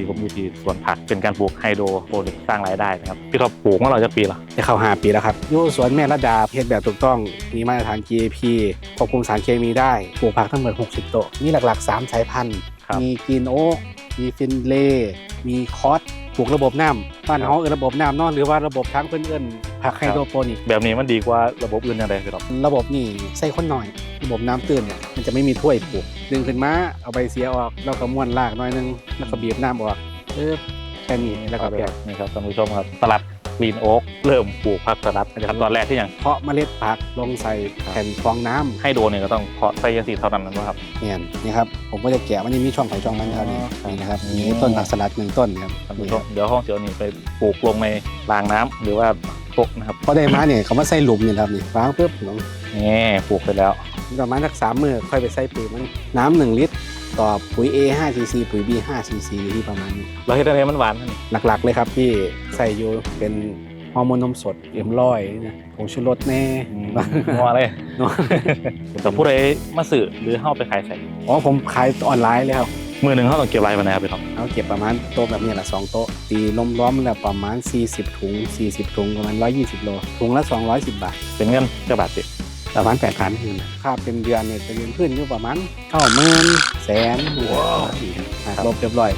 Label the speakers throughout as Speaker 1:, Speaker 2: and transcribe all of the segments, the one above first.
Speaker 1: นี้ผมอยู่ที่สวนผักเป็นการปลูกไฮโดรโปนิกสร้างรายได้นะครับพี่ท็อปปลูกมาเราจะปีละ
Speaker 2: จะเข้าหาปีแล้วครับอยู่สวนแม่ระดาเพชรแบบถูกต้องมีมาตรฐาน GAP ควบคุมสารเคมีได้ปลูกผักทั้งหมด60โต๊ะมีหลักๆ 3 สายพันธุ์
Speaker 1: ครับ
Speaker 2: มีกรีนโอ๊กมีฟินเล่มีคอส ปลูกระบบน้ำบ้าน
Speaker 1: ครับ
Speaker 2: เฮาเอิ้นระบบน้ำเนอนหรือว่าระบบทั้งเพื่อนเอิ้นผักไฮโดรโปนิก
Speaker 1: แบบนี้มันดีกว่าระบบอื่นยังไงพี่ท็อป
Speaker 2: ระบบนี่ใส่คนหน่อย ระบบน้ำตื้นเนี่ยมันจะไม่มีถ้วยปลูกดึงขึ้นมาเอาใบเสียออกแล้วก็ม้วนรากหน่อยนึงแล้วก็บีบน้ำออกปึ๊บแค่นี้แล้วก็แปะ
Speaker 1: นี่ครับท่านผู้ชมครับสลัด กรีนโอ๊กเริ่มปลูกผักสลัดนะครับตอนแรกที่อย่าง
Speaker 2: เพาะเมล็ดผักลงใส่แผ่นฟองน้ำ
Speaker 1: ไฮโดรเนี่ยก็ต้องเพาะไซยันสีเท่านั้นนะครับ
Speaker 2: เนี่ยนี่ครับผมก็จะแกะมันจะมีช่องไผ่ช่องมันครับนี่
Speaker 1: อ๋อ
Speaker 2: นี่นะครับ
Speaker 1: อืม
Speaker 2: มีต้นผักสลัดหนึ่งต้นครับ
Speaker 1: ท่านผู้ชมเดี๋ยวห้องเสียวนี่ไปปลูกลงในรางน้ำหรือว่าพวกนะครับ
Speaker 2: พอได้มาเนี่ยเขามาใส่หลุมเนี่ยครับนี่วางปุ๊บลง
Speaker 1: นี่ปลูกไปแล้ว
Speaker 2: ประมาณสักสามมือค่อยไปใส่ปุ๋ยมันน้ำหนึ่งลิตร ต่อปุ๋ย A 5 cc ปุ๋ย B 5 cc ที่ประมาณนี้
Speaker 1: เราเห็นอะไรมันหวานท่าน
Speaker 2: หลักๆเลยครับที่ใส่อยู่เป็นฮอร์โมนนมสดเอ็มร้อยนะผงชูรสแน่
Speaker 1: นัวเลย
Speaker 2: นัว
Speaker 1: แต่ผู้ใดมาสื่อหรือเข้าไปขายใส่
Speaker 2: อ๋อผมขายออนไลน์เลยครับ
Speaker 1: มือหนึ่งเขาต้องเก็บไรมานะครับพี่ท็อป
Speaker 2: เอาเก็บประมาณโต๊ะแบบนี้แหละสองโต๊ะตีล้มล้อมแล้วประมาณ 40 ถุง 40 ถุงประมาณ 120 โล ถุงละ 210 บาท
Speaker 1: เป็นเงินเจ้าบาทสิ
Speaker 2: ประมาณ8,000คืนค่าเป็นเดือนเนี่ยเป็นเงินขึ้นอยู่ประมาณเท่าหมื่นแสนว้าวลบเรียบร้อย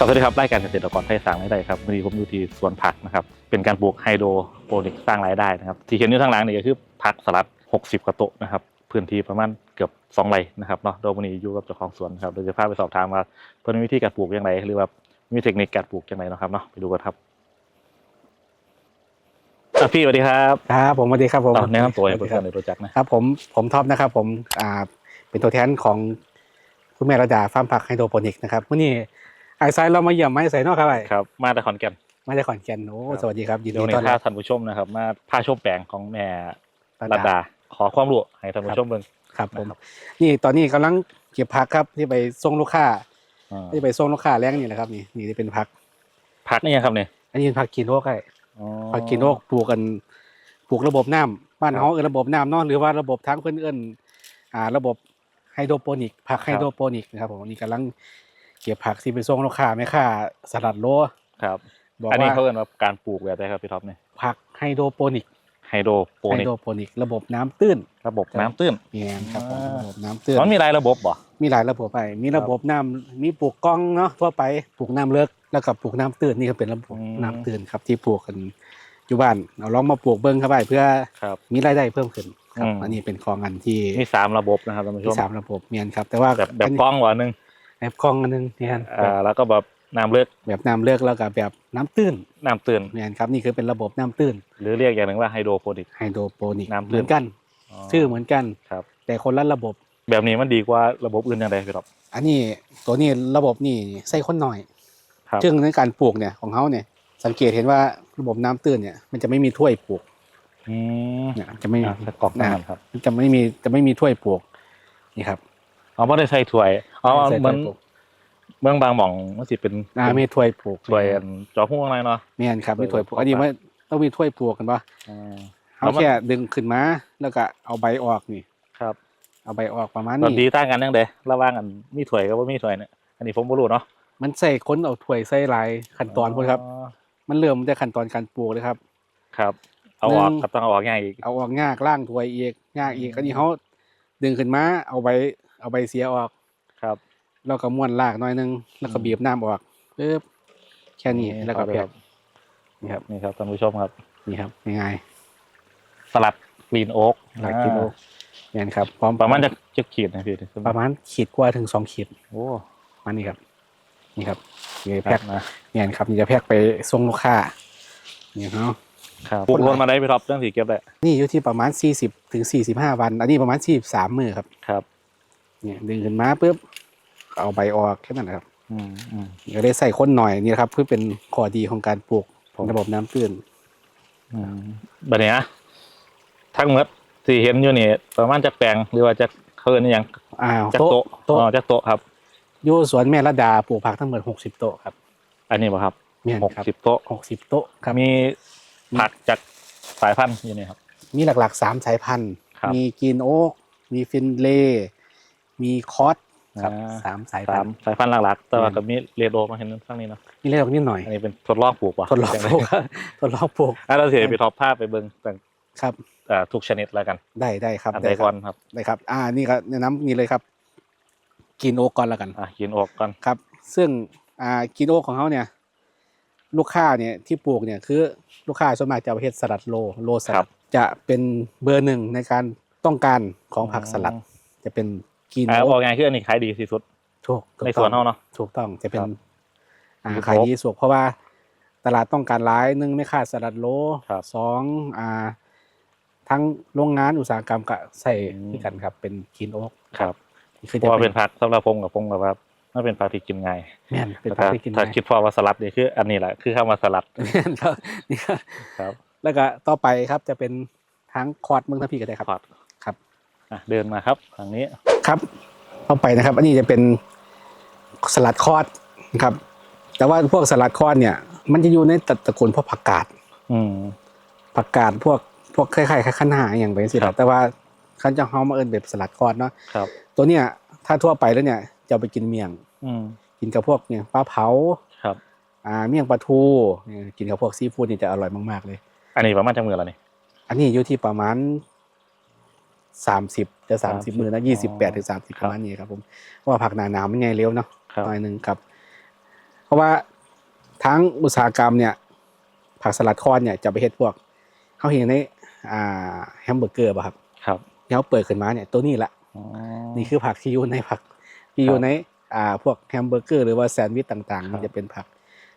Speaker 1: ครับสวัสดีครับรายการเกษตรกรไทยสร้างรายได้ครับวันนี้ผมอยู่ที่สวนผักนะครับเป็นการปลูกไฮโดรโปนิกสร้างรายได้นะครับที่เห็นอยู่ทางหลังนี่ก็คือผักสลัด 60กว่าโต๊ะนะครับพื้นที่ประมาณเกือบ2ไร่นะครับเนาะโดยวันนี้อยู่กับเจ้าของสวนครับเราจะพาไปสอบถามว่าเพิ่นมีวิธีการปลูกอย่างไรหรือว่ามีเทคนิคการปลูกอย่างไรเนาะครับเนาะไปดูกันครับอะพี่สวัสดีครับ
Speaker 2: ครับผมสวัสดีครับผม
Speaker 1: อะแนะนำตัวให้
Speaker 2: ส
Speaker 1: เพื่
Speaker 2: สดีครับ
Speaker 1: อนๆได้รู้จักนะ
Speaker 2: ครับผมผมท็อปนะครับผมอ่าเป็นตัวแทนของคุณแม่ระดาฟาร์มผักไฮโดรโปนิกนะครับวันนี้ ไอ้ไซเรามาเยี่ยมไม้ใส่นอกครับไอ้
Speaker 1: ครับ มาจากขอนแก่น
Speaker 2: มาจากขอนแก่นโอ้
Speaker 1: ครับ
Speaker 2: สวัสดีครับยิน
Speaker 1: เดี๋ยว
Speaker 2: ดี
Speaker 1: นี้
Speaker 2: ต้อน
Speaker 1: ถ้า
Speaker 2: รับ
Speaker 1: ท่านผู้ชมนะครับ มาพาชมแปลงของแม่
Speaker 2: ระ
Speaker 1: รัต
Speaker 2: ดา
Speaker 1: ดา ขอความรู้ให้ท่านผู้ชมเบิ่ง
Speaker 2: ครับผม
Speaker 1: นะครับ
Speaker 2: นี่ตอนนี้กำลังเก็บผักครับที่ไปส่งลูกค้า
Speaker 1: อ่า
Speaker 2: ที่ไปส่งลูกค้าแรงนี่แหละครับนี่นี่ที่เป็นผัก
Speaker 1: พักนี่ยังครับเนี่ย
Speaker 2: อันนี้เป็นผักกินโรคไอ้
Speaker 1: อ๋อ
Speaker 2: ผักกินโรคปลูกกันปลูกระบบน้ำบ้าน
Speaker 1: ครับ
Speaker 2: เฮาเอิ้นระบบน้ำเนาะหรือว่าระบบทั้งเพิ่นเอิ้นอ่า ระบบไฮโดรโปนิกผัก
Speaker 1: ครับ
Speaker 2: ไฮโดรโปนิกนะครับผมนี่กำลัง เก็บผักที่ไปส่งลูกค้าแม่ค้าสลัดโล
Speaker 1: ครับ
Speaker 2: บอก
Speaker 1: อันนี้
Speaker 2: ว่า
Speaker 1: เขาเรียกว่าการปลูกแบบไหนครับพี่ท็อปเนี่ย
Speaker 2: ผักไฮโดรโปนิก
Speaker 1: ไฮโดรโป
Speaker 2: ไฮ
Speaker 1: นิก
Speaker 2: โดรโปนิก ระบบน้ำตื้น
Speaker 1: ระบบน้ำตื้น
Speaker 2: แม่นครับผม
Speaker 1: อ่า
Speaker 2: ระบบน้ำตื้น
Speaker 1: มันมีหลายระบบบ่
Speaker 2: มีหลายระบบไป มีระบบน้ำมีปลูกกล้องเนาะทั่วไปปลูกน้ำเลิกแล้วก็ปลูกน้ำตื้นนี่ก็เป็นระบบน้ำตื้นครับที่ปลูกกันอยู่บ้านเอาลองมาปลูกเบิ้งเข้าไปเพื่อ
Speaker 1: ครับ
Speaker 2: มีรายได้เพิ่มขึ้นครับ
Speaker 1: อืม
Speaker 2: อันนี้เป็นของอันที่
Speaker 1: มีสามระบบนะครับท่านผู้ช
Speaker 2: ที่
Speaker 1: ม
Speaker 2: สามระบบเมียนครับ แต่ว่า
Speaker 1: แบบแบบกล้องว่าหนึ่ง
Speaker 2: แบบกล้องอันหนึงเนี่ย
Speaker 1: อ่าแล้วก็แบบน้ำเลือก
Speaker 2: แบบน้ำเลิกแล้วก็แบบน้ำตื้น
Speaker 1: น้ำตื้น
Speaker 2: เมียนครับนี่คือเป็นระบบน้ำตื้น
Speaker 1: หรือเรียกอย่างหนึ่งว่าไฮโดรโปนิก
Speaker 2: ไฮโดรโปนิก
Speaker 1: น้ำตื้น
Speaker 2: เหมือนกัน ชื่อเหมือนกัน
Speaker 1: ครับ
Speaker 2: แต่คนละระบบ
Speaker 1: แบบนี้มันดีกว่าระบบอื่นอย่างไรพี่ท็อป
Speaker 2: อันนี้ตัวนี้ระบบนี่ใส่คนหน่อย
Speaker 1: ครับ
Speaker 2: ซึ่งในการปลูกเนี่ยของเขาเนี่ยสังเกตเห็นว่าระบบน้ำตื้นเนี่ยมันจะไม่มีถ้วยปลูก
Speaker 1: อืม
Speaker 2: เนี่ยจะไม่
Speaker 1: อะจะกรอกน้ำครับ
Speaker 2: มันจะไม่มีจะไม่มีถ้วยปลูกนี่ครับ
Speaker 1: อ๋อไม่ได้ใส่ถ้วยอ๋อ
Speaker 2: ไม่ใส่
Speaker 1: เหมือน
Speaker 2: ถ้วยปลูก
Speaker 1: เมืองบางหม่องมันสิเป็น
Speaker 2: อ่าไม่ถ้วยปลูก
Speaker 1: ถ้วยอันจอพุ่งอะไรเนาะ
Speaker 2: เมียนครับ
Speaker 1: ถ้วย
Speaker 2: มีถ้วยปลูก
Speaker 1: ปลูก
Speaker 2: อันนี้ว่าต้องมีถ้วยปลูกกันปะ
Speaker 1: อ่า
Speaker 2: เขาแค่ดึงขึ้นมาแล้วก็เอาใบออกนี่
Speaker 1: ครับ
Speaker 2: เอาใบออกประมาณ
Speaker 1: ตอนดี
Speaker 2: นี้
Speaker 1: ต่างกันยังเด้ระหว่างอันมีถ้วยกับว่ามีถ้วยเนี่ยอันนี้ผมบ่รู้เนาะ
Speaker 2: มันใส่ค้นเอาถ้วยใส่หลายขั้นตอนพวกครับ มันเริ่มแต่ขั้นตอนการปลูกเลยครับ
Speaker 1: ครับ เอาออก
Speaker 2: หนึ่ง
Speaker 1: ก็ต้องเอาออกง่ายอีก
Speaker 2: เอาออกงากล่างถ้วยอีกงากอีกอันนี้เขาดึงขึ้นมาเอาใบ เอาใบเสียออก
Speaker 1: ครับ
Speaker 2: แล้วก็ม้วนรากหน่อยนึง แล้วก็
Speaker 1: อืม
Speaker 2: บีบน้ำออกปึ๊บแค่นี้แล้วก็แพ็คนี่ครับ
Speaker 1: นี่ครับท่านผู้ชมครับ
Speaker 2: นี่ครับง่าย
Speaker 1: สลัดกรีนโอ๊ก
Speaker 2: ๆหลักกิโลเนี่ยครับพร้อม
Speaker 1: ประมาณจะจะขีดนะพี่
Speaker 2: ประมาณขีดกว่าถึงสองขีด
Speaker 1: โอ้
Speaker 2: มานี่ครับนี่ครับนี่
Speaker 1: แพ็
Speaker 2: แพ็
Speaker 1: ค
Speaker 2: ค
Speaker 1: นะ
Speaker 2: เนี่ยครับนี่จะแพ็คไปส่งลูกค้าเนี่ยเนาะ
Speaker 1: ครับปลูกลนมาได้พี่ท็อปเรื่องสีเก็บได้
Speaker 2: นี่อยู่ที่ประมาณ40ถึง45วัน อันนี้ประมาณ43มื้อครับ
Speaker 1: ครับ
Speaker 2: เนี่ยดึงขึ้นมาปุ๊บเอาใบออกแค่นั้นนะครับ
Speaker 1: อืมอืม
Speaker 2: ก็ได้ใส่ข้นหน่อยนี่นะครับ เพื่อเป็นข้อดีของการปลูก
Speaker 1: ผม
Speaker 2: ระบบน้ำตื้น
Speaker 1: อืมบัดเนี้ยทั้งหมดที่เห็นอยู่นี่ประมาณจะแปลงหรือว่าจะเขาเอิ้นอหยัง
Speaker 2: อ้าว
Speaker 1: จาก
Speaker 2: โต๊ะ
Speaker 1: โต๊ะ
Speaker 2: โต๊ะ
Speaker 1: อ๋อจากโต๊ะครับ
Speaker 2: อยู่สวนแม่ระดาปลูกผักทั้งหมดหกสิบโต๊ะครับ
Speaker 1: อันนี้ป่ะครับ
Speaker 2: แม่น
Speaker 1: หก
Speaker 2: ครับ
Speaker 1: สิบโต๊ะ
Speaker 2: หกสิบโต๊ะครับ
Speaker 1: มีผักจากสายพันธุ์อยู่นี่ครับ
Speaker 2: มีหลักๆสามสายพันธุ์
Speaker 1: ครับ
Speaker 2: มีกรีนโอ๊กมีฟินเลย์ มีคอสครับ
Speaker 1: อ่า
Speaker 2: สามสาย
Speaker 1: สา
Speaker 2: พั
Speaker 1: ม
Speaker 2: นธุ์
Speaker 1: สายพันธุ์หลักๆ แต่ว่า
Speaker 2: อืม
Speaker 1: ก็มีเรโดมาเห็นข้างนี้เนาะ
Speaker 2: มีเล็กนิดหน่อย
Speaker 1: อันนี้เป็นทดลองปลูกว่ะ
Speaker 2: ทดลองปลูกครับทดลองปลูก
Speaker 1: อะเราเสียไปท็อปภาพไปเบิ่งแต่
Speaker 2: ครับ
Speaker 1: เอ่อทุกชนิดแล้วกัน
Speaker 2: ได้ได้ครับ
Speaker 1: อัน
Speaker 2: ได้
Speaker 1: ใด
Speaker 2: ค
Speaker 1: ก่
Speaker 2: รั
Speaker 1: อบนครับ
Speaker 2: ได้ครับ อ่านี่ก็แนะนำนี่เลยครับกรีนโอ๊กก่อนแล้วกัน
Speaker 1: อะกินออกก่อน
Speaker 2: ครับ ซึ่งอ่ากิโลของเขาเนี่ย ลูกค้าเนี่ยที่ปลูกเนี่ยคือลูกค้าส่วนมากจะเอาไปเฮ็ดสลัดโลโลสลัดจะเป็นเบอร์หนึ่งในการต้องการของผักสลัด จะเป็น กิน
Speaker 1: อ่า
Speaker 2: โอ๊
Speaker 1: บอกไงคืออันนี้ขายดีที่สุด
Speaker 2: ถูกถูก
Speaker 1: ใน
Speaker 2: ต้อง
Speaker 1: สวนเฮาเนาะ
Speaker 2: ถูกต้องจะเป็น
Speaker 1: ครับ
Speaker 2: อ่า
Speaker 1: กินโอ๊ก
Speaker 2: ขายดีสุดเพราะว่าตลาดต้องการร้ายหนึ่งไม่ขาดสลัดโล
Speaker 1: ครับ
Speaker 2: สองอ่า ทั้งโรงงานอุตสาหกรรมก็ใส่
Speaker 1: อืม
Speaker 2: ด้วยกันครับ เป็นกินโอ๊ก
Speaker 1: ครับ
Speaker 2: คือ
Speaker 1: เพ
Speaker 2: จะ
Speaker 1: ราะว่า
Speaker 2: เป็
Speaker 1: เป็นนผักสำหรับผมกับผมกับว่ามันเป็นผักที่กินง่าย
Speaker 2: แม่นเป็น
Speaker 1: แต่
Speaker 2: ผัก
Speaker 1: ถ้า
Speaker 2: ที่กิน
Speaker 1: ถ้า
Speaker 2: ง่าย
Speaker 1: คิดพอว่าสลัดนี่คือ อันนี้แหละคือคำว่าสลัด
Speaker 2: แม่นครับนี่ครับ
Speaker 1: ครับ
Speaker 2: แล้วก็ต่อไปครับจะเป็นทั้งคอร์ดเมืองทัพพีก็ได้ครับ
Speaker 1: คอร์ด
Speaker 2: ครับ
Speaker 1: อะเดินมาครับทางนี้
Speaker 2: ครับต่อไปนะครับ อันนี้จะเป็นสลัดคอร์ดนะครับ แต่ว่าพวกสลัดคอร์ดเนี่ย มันจะอยู่ในตระกูลพวกผักกาด
Speaker 1: อืม
Speaker 2: ผักกาดพวกพวกคล้ายๆคล้ายๆข้าหน้าอย่างไปสิ
Speaker 1: ครับ
Speaker 2: แต่ว่าเขาจะเฮามาเอิ้นแบบสลัดคอร์ดเนาะ
Speaker 1: ครับ
Speaker 2: ตัวเนี้ยถ้าทั่วไปแล้วเนี่ยจะเอาไปกินเมี่ยง
Speaker 1: อืม
Speaker 2: กินกับพวกเนี่ยปลาเผา
Speaker 1: ครับ
Speaker 2: อ่าเมี่ยงปลาทูเนี่ยกินกับพวกซีฟู้ดนี่จะอร่อยมากๆเลย
Speaker 1: อันนี้ประมาณจังมือแล้วนี่
Speaker 2: อันนี้อยู่ที่ประมาณ สามสิบจะสามสิบ
Speaker 1: 30
Speaker 2: มือนะยี่สิบแปดถึงสามสิบ
Speaker 1: ค
Speaker 2: ป
Speaker 1: รับ
Speaker 2: ระมาณนี้ครับผมเพราะว่าผักหนาหนาวมันไงเร็วเนาะ
Speaker 1: ครับ
Speaker 2: หน่อยหนึ่งครับ เพราะว่าทั้งอุตสาหกรรมเนี่ย ผักสลัดคอนเนี่ยจะไปเฮ็ดพวกเขาเห็นในอ่าแฮมเบอร์เกอร์ป่ะครับ
Speaker 1: ครับ
Speaker 2: ที่เขาเปิดขึ้นมาเนี่ยตัวนี้แหละ
Speaker 1: อ๋อ
Speaker 2: นี่คือผักที่อยู่ในผักที่อยู่
Speaker 1: ครับ
Speaker 2: ในอ่าพวกแฮมเบอร์เกอร์หรือว่าแซนด์วิชต่าง
Speaker 1: ครับ
Speaker 2: ๆมันจะเป็นผัก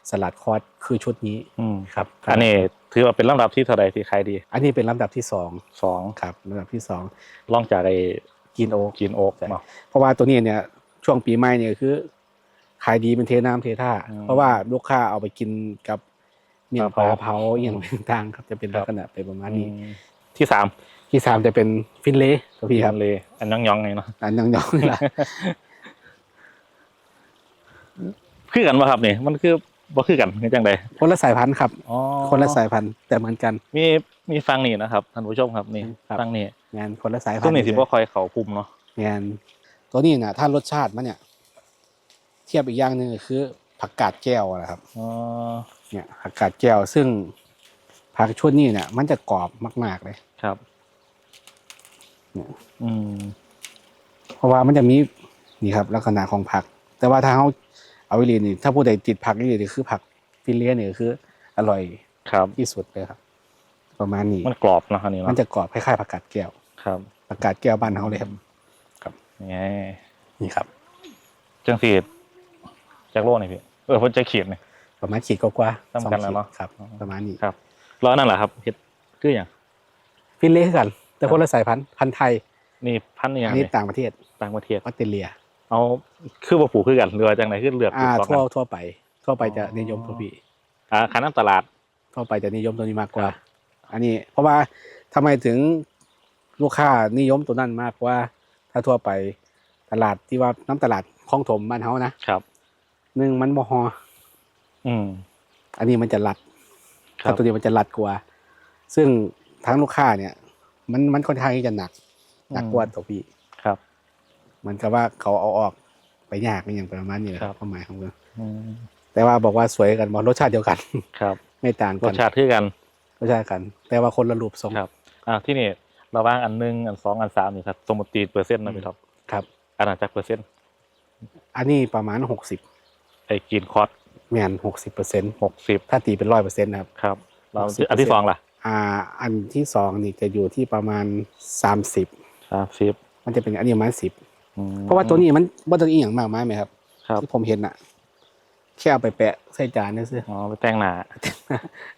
Speaker 2: สลัดคอร์สคือชุดนี้
Speaker 1: อืม
Speaker 2: ครับ
Speaker 1: อันนี้ ถือว่าเป็นลำดับที่เท่าใดที่ขายดี
Speaker 2: อันนี้เป็นลำดับที่สอง
Speaker 1: สอง
Speaker 2: ครับลำดับที่สอง
Speaker 1: ลองจากไอ้
Speaker 2: กินโอ๊ก
Speaker 1: กินโอ๊ก
Speaker 2: ใช่
Speaker 1: เนาะ
Speaker 2: เพราะว่าตัวนี้เนี่ยช่วงปีใหม่เนี่ยคือ ขายดีเป็นเทน้ำเทท่า
Speaker 1: อืม
Speaker 2: เพราะว่าลูกค้าเอาไปกินกับเมี่ยงปลา
Speaker 1: ปลาเผา
Speaker 2: เผาอย่างต่างๆครับจะเป็น
Speaker 1: ครับ
Speaker 2: ลักษณะเป็นประมาณนี้
Speaker 1: อืมที่สาม
Speaker 2: ที่สามจะเป็นฟินเล่ตัวพี่ครับ
Speaker 1: เลยอันย่องย่องๆไงเนาะ
Speaker 2: อันยองๆนี่แหละ
Speaker 1: คือกันป่ะครับนี่มันคือ บ่คือกันคือจังใด
Speaker 2: คนละสายพันธุ์ครับ
Speaker 1: อ๋อ
Speaker 2: คนละสายพันธุ์แต่เหมือนกัน
Speaker 1: มีมีฟังนี่นะครับท่านผู้ชมครับนี่
Speaker 2: ครับ
Speaker 1: ฟังนี่
Speaker 2: งานคนละสายพัน
Speaker 1: ซึ่ง
Speaker 2: ธุ์
Speaker 1: นี่สิบ่คอยเขาคุมเนาะ
Speaker 2: งานตัวนี้นะถ้ารสชาติมันเนี่ย เทียบอีกอย่างหนึ่งก็คือ ผักกาดแก้วนะครับ
Speaker 1: อ๋อ
Speaker 2: เนี่ยผักกาดแก้วซึ่งผักชุดนี้เนี่ย มันจะกรอบมาก ๆ เลย
Speaker 1: ครับ
Speaker 2: เนี่ย
Speaker 1: อืม
Speaker 2: เพราะว่ามันจะมีนี่ครับ ลักษณะของผัก แต่ว่าถ้าเขา เอาวิลีนี่ถ้าผู้ใดติดผักนี่นี่คือผักฟิลเลียนี่คือ อร่อย
Speaker 1: ครับ
Speaker 2: ที่สุดเลยครับ ประมาณนี้
Speaker 1: มันกรอบเนาะอันนี้
Speaker 2: มัน
Speaker 1: เนาะ
Speaker 2: จะกรอบคล้ายๆผักกาดแก้ว
Speaker 1: ครับ
Speaker 2: ผักกาดแก้วบ้านเขาเลยครับ
Speaker 1: ไง
Speaker 2: นี่ครับ
Speaker 1: จังสีจากโลกนี่พี่เออเพิ่นจะขีดนี่
Speaker 2: ประมาณขีดกว่าๆ
Speaker 1: ซ้ำกันแล้วเนอะ
Speaker 2: สองขีดครับ ประมาณนี้
Speaker 1: ครับแล้วนั่นแหละครับเฮ็ดคืออย่าง
Speaker 2: ฟิลเล่คือกัน แต่คนละสายพันธุ์พันธุ์ไทย
Speaker 1: นี่พันธุ์อหย่าง
Speaker 2: อันนี้
Speaker 1: นี่
Speaker 2: ต่างประเทศ
Speaker 1: ต่างประเทศ
Speaker 2: ออสเตรเลีย
Speaker 1: เอาคือบ่ปลูกคือกันหรือว่าจังไดคือเลือกปลู
Speaker 2: อ่าก
Speaker 1: สอง
Speaker 2: ทั่ว
Speaker 1: อัน
Speaker 2: ทั่วไป ทั่วไปจะ
Speaker 1: อ๋อ
Speaker 2: นิยมตัวพี่
Speaker 1: อ่าขายน้ำตลาด
Speaker 2: ทั่วไปจะนิยมตัวนี้มากกว่า
Speaker 1: ครับ
Speaker 2: อันนี้ เพราะว่าทำไมถึงลูกค้านิยมตัวนั้นมากกว่า ถ้าทั่วไปตลาดที่ว่าน้ำตลาดคลองถมบ้านเฮานะครับ หนึ่งมันบ่ฮอ
Speaker 1: อืม
Speaker 2: อันนี้มันจะรัด
Speaker 1: ครั
Speaker 2: ถ้า
Speaker 1: บ
Speaker 2: ตัวนี้มันจะรัดกว่า ซึ่งทั้งลูกค้าเนี่ย มันมันค่อนข้างที่จะหนักหนักกว่าตัวพี่
Speaker 1: ครับ
Speaker 2: เหมันกับว่าเขาเอาออกไปยากอย่างประมาณนี้แหละ
Speaker 1: ครับ
Speaker 2: ความหมายของมัน
Speaker 1: อืม
Speaker 2: แต่ว่าบอกว่าสวยกันบอกรสชาติเดียวกัน
Speaker 1: ครับ
Speaker 2: ไม่ต่าง
Speaker 1: ร
Speaker 2: กั
Speaker 1: ส
Speaker 2: น
Speaker 1: ชาติคือกัน
Speaker 2: รสชาติกัน แต่ว่าคนละรูปทรง
Speaker 1: ครับ อ่าที่นี่ระหว่างอันหนึ่งอันสองอันสามนี่ครับ สมมติตีเปอร์เซ็นต์นะพี่ท็อป
Speaker 2: ครับ
Speaker 1: อันนั้นจากเปอร์เซ็นต์
Speaker 2: อันนี้ประมาณหกสิบ
Speaker 1: ไอ้กินคอร์ส
Speaker 2: แมนหกสิบเปอร์เซ็นต์
Speaker 1: หกสิบ
Speaker 2: ถ้าตีเป็นร้อยเปอร์เซ็นต์นะครับ
Speaker 1: ครับเรา
Speaker 2: 60%
Speaker 1: อันที่สองล่ะ
Speaker 2: อ่า อันที่สองนี่จะอยู่ที่ประมาณสามสิบ
Speaker 1: สามสิบ
Speaker 2: มันจะเป็นอันนี้ประมาณสิบ
Speaker 1: อืม
Speaker 2: เพราะว่าตัวนี้มันบ่ต้องอีหยังมากมายไหมครับ
Speaker 1: ครับ
Speaker 2: ที่ผมเห็นน่ะ แค่เอาไปแปะใส่จานนี่ซื้อ
Speaker 1: อ๋อไปแต่งหน้า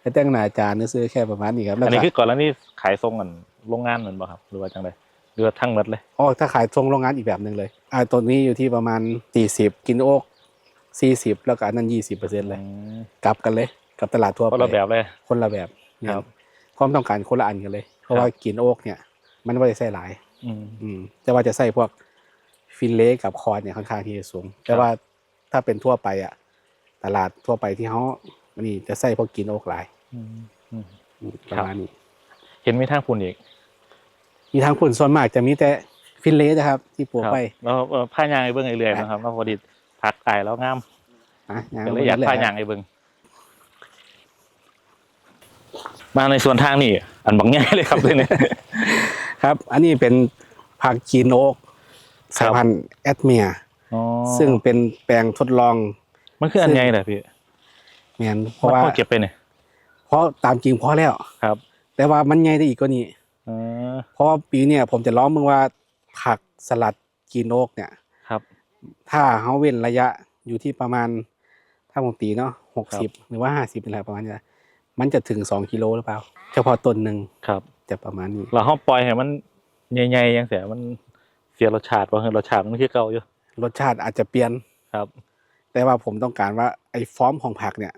Speaker 2: ไปแต่งหน้าจานนี่ซื้อแค่ประมาณนี้ครับแล้ว
Speaker 1: อันนี้
Speaker 2: ก็
Speaker 1: คือก่อนแล้วนี่ขายทรงกันโรงงานเหมือนบ่ครับหรือว่าจังไดหรือว่าทั้งหมดเลย
Speaker 2: อ๋อถ้าขายทรงโรงงานอีกแบบหนึ่งเลยอ่าตัวนี้อยู่ที่ประมาณสี่สิบกินโอ๊กสี่สิบแล้วก็อันนั้นยี่สิบเปอร์เซ็นต์เลย
Speaker 1: อืม
Speaker 2: กลับกันเลย กับตลาดทั่ว
Speaker 1: คน
Speaker 2: ไป
Speaker 1: ละแบบเลย
Speaker 2: คนละแบบเนี่ย
Speaker 1: ครับ
Speaker 2: ความต้องการคนละอันกันเลย เพราะ
Speaker 1: ครับ
Speaker 2: ว่ากินโอ๊กเนี่ย มันไม่ได้ใส่หลาย
Speaker 1: อืม
Speaker 2: อืมแต่ว่าจะใส่พวก ฟินเล่กับคอร์ดเนี่ยค่อนข้างที่จะสูง แต่ว่าถ้าเป็นทั่วไปอะตลาดทั่วไปที่เขาอันนี้จะใส่พวกกินโอกหลาย
Speaker 1: อืมอืม
Speaker 2: อืม
Speaker 1: ค
Speaker 2: ป
Speaker 1: รับ
Speaker 2: ระมาณนี้
Speaker 1: เห็นมีทางคุณอีก
Speaker 2: มีทางคุณส่วนมากจะมีแต่ฟินเล่นะครับ ที่ปลูก
Speaker 1: ครับ
Speaker 2: ไป
Speaker 1: แล้วเอ่อผ้ายางไอ้เบิ้งไอ้เรื่อยนะครับแล้วพอดีพักไอายแล้วงาม
Speaker 2: นะงาน
Speaker 1: ก็เลยอยากผ้ายางไอ้เบิ้งมาในส่วนทางนี่อันบังใหญ่เลยครับเลยเนี่ย
Speaker 2: ครับ อันนี้เป็นผักจีนโอก
Speaker 1: ครั
Speaker 2: สา
Speaker 1: บ
Speaker 2: ยพันธุ์แอดเมีย
Speaker 1: อ๋อ
Speaker 2: ซึ่งเป็นแปลงทดลอง
Speaker 1: มันคืออันใหญ่เลยพี่
Speaker 2: เมียนเพ
Speaker 1: เพราะ
Speaker 2: ราะว่า
Speaker 1: ว่าเก็บไปเนี่ย
Speaker 2: เพราะตามจริงพอแล้ว
Speaker 1: ครับ
Speaker 2: แต่ว่ามันใหญ่ได้อีกกว่านี้
Speaker 1: เออ
Speaker 2: เพราะว่าปีเนี่ยผมจะร้องมึงว่าผักสลัดจีนโอกเนี่ย
Speaker 1: ครับ
Speaker 2: ถ้าเขาเว้นระยะอยู่ที่ประมาณ ถ้าผมตีเนาะหก
Speaker 1: ครั
Speaker 2: สิบบหรือว่าห้าสิบเป็นอะไรประมาณเนี้ยมันจะถึงสองกิโลหรือเปล่า เฉพาะต้นหนึ่ง
Speaker 1: ครับ
Speaker 2: จะประมาณนี้
Speaker 1: เราห้องปล่อยให้มันใหญ่ๆยังเสียมัน เสียรสชาติเพราะรสชาติมันคือเก่าอยู่
Speaker 2: รสชาติอาจจะเปลี่ยน
Speaker 1: ครับ
Speaker 2: แต่ว่าผมต้องการว่าไอ้ฟอร์มของผักเนี่ย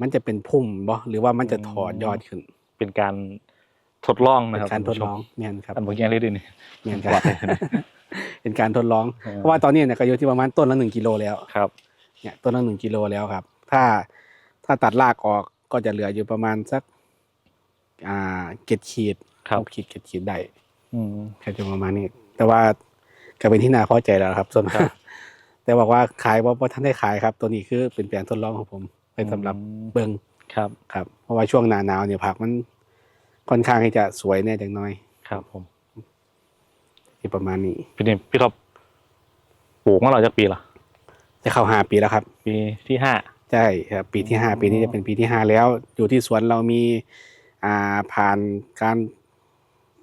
Speaker 2: มันจะเป็นพุ่มบ่หรือว่ามันจะถอดยอดขึ้น
Speaker 1: เป็นการทดลองนะ
Speaker 2: เป็น
Speaker 1: ครับ
Speaker 2: การทด
Speaker 1: คุณผู้ชม
Speaker 2: ลองเนี่ยครับ
Speaker 1: อันบางอย่างเลยดินี่
Speaker 2: เนี่ยค
Speaker 1: ปล
Speaker 2: รั
Speaker 1: อบดภัย
Speaker 2: เป็นการทดลอง
Speaker 1: เออ
Speaker 2: เพราะว่าตอนนี้เนี่ยก็อยู่ที่ประมาณต้นละหนึ่งกิโลแล้ว
Speaker 1: ครับ
Speaker 2: เนี่ยต้นละหนึ่งกิโลแล้วครับ ถ้าถ้าตัดรากออกก็จะเหลืออยู่ประมาณสัก อ่าเกตขีด
Speaker 1: ครับ
Speaker 2: หกขีดเกตขีดได้
Speaker 1: อืม
Speaker 2: แค่จะประมาณนี้ แต่ว่าก็เป็นที่น่าพอใจแล้วครับส่วน
Speaker 1: ครั
Speaker 2: มาก
Speaker 1: บ
Speaker 2: แต่บอกว่าขายว่าท่านได้ขายครับตัวนี้คือเป็นแปลงทดลองของผมเป็นสำหรับ
Speaker 1: อืม
Speaker 2: เบิง
Speaker 1: ครับ
Speaker 2: ครับ เพราะว่าช่วงหนาหนาวเนี่ยผักมันค่อนข้างที่จะสวยแน่จังน้อย
Speaker 1: ครับผม
Speaker 2: ที่ประมาณนี้
Speaker 1: พี่นี่พี่ท็อปปลูกมาเราจากปีละ
Speaker 2: จะเข้าห้าปีแล้วครับ
Speaker 1: ปีที่ห้า
Speaker 2: ใช่ครับปีที่ห้า
Speaker 1: อ๋อ
Speaker 2: ปีนี้จะเป็นปีที่ห้าแล้ว อยู่ที่สวนเรามีอ่าผ่านการ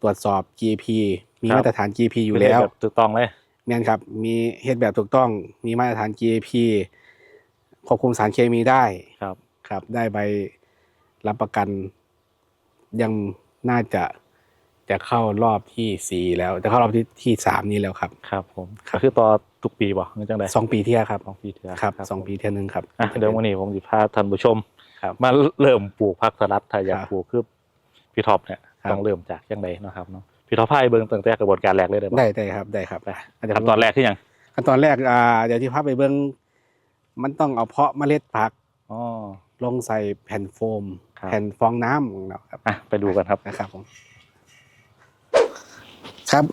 Speaker 2: ตรวจสอบ GP มีมาตรฐาน GP อยู่แล้ว
Speaker 1: บบถูกต้องเลย
Speaker 2: เนี่ยครับ มีเฮ็ดแบบถูกต้อง มีมาตรฐาน GAP ควบคุมสารเคมีได้
Speaker 1: ครับ
Speaker 2: ครับ ได้ใบรับประกัน ยังน่าจะจะเข้ารอบที่สี่แล้วจะเข้ารอบที่ที่สามนี้แล้วครับ
Speaker 1: ครับ ผม
Speaker 2: ครับ
Speaker 1: ก็คือต่อทุกปีบ่หรือจังได
Speaker 2: สองปีเที่ยครับ
Speaker 1: สองปีเถื่อ
Speaker 2: ครับสองปีเที่ยหนึงครับ
Speaker 1: อะเดี๋ยววันนี้ผมจะพาท่านผู้ชม
Speaker 2: ครับ
Speaker 1: มาเริ่มปลูกผักสลัดถ้าอยาก
Speaker 2: ครับ
Speaker 1: ปลูกคือพี่ท็อปเนี่ย
Speaker 2: ครับ
Speaker 1: ต้องเริ่มจากยังไงเนาะครับเนาะ พี่ท็อปพายเบิ่งตั้งแต่กระบวนการแรกเลยได้บ่
Speaker 2: ได้ได้ครับได้ครับ
Speaker 1: ไป
Speaker 2: อาจจะ
Speaker 1: ขั้นตอนแรกคือหยัง
Speaker 2: ขั้นตอนแรกอ่าเดี๋ยวที่พับไปเบิ้งมันต้องเอาเพาะเมล็ดผัก
Speaker 1: อ๋อ
Speaker 2: ลงใส่แผ่นโฟม
Speaker 1: ครับ
Speaker 2: แผ่นฟองน้ำของเราครับ
Speaker 1: อะไปดูกันครับ
Speaker 2: นะครับผมครับ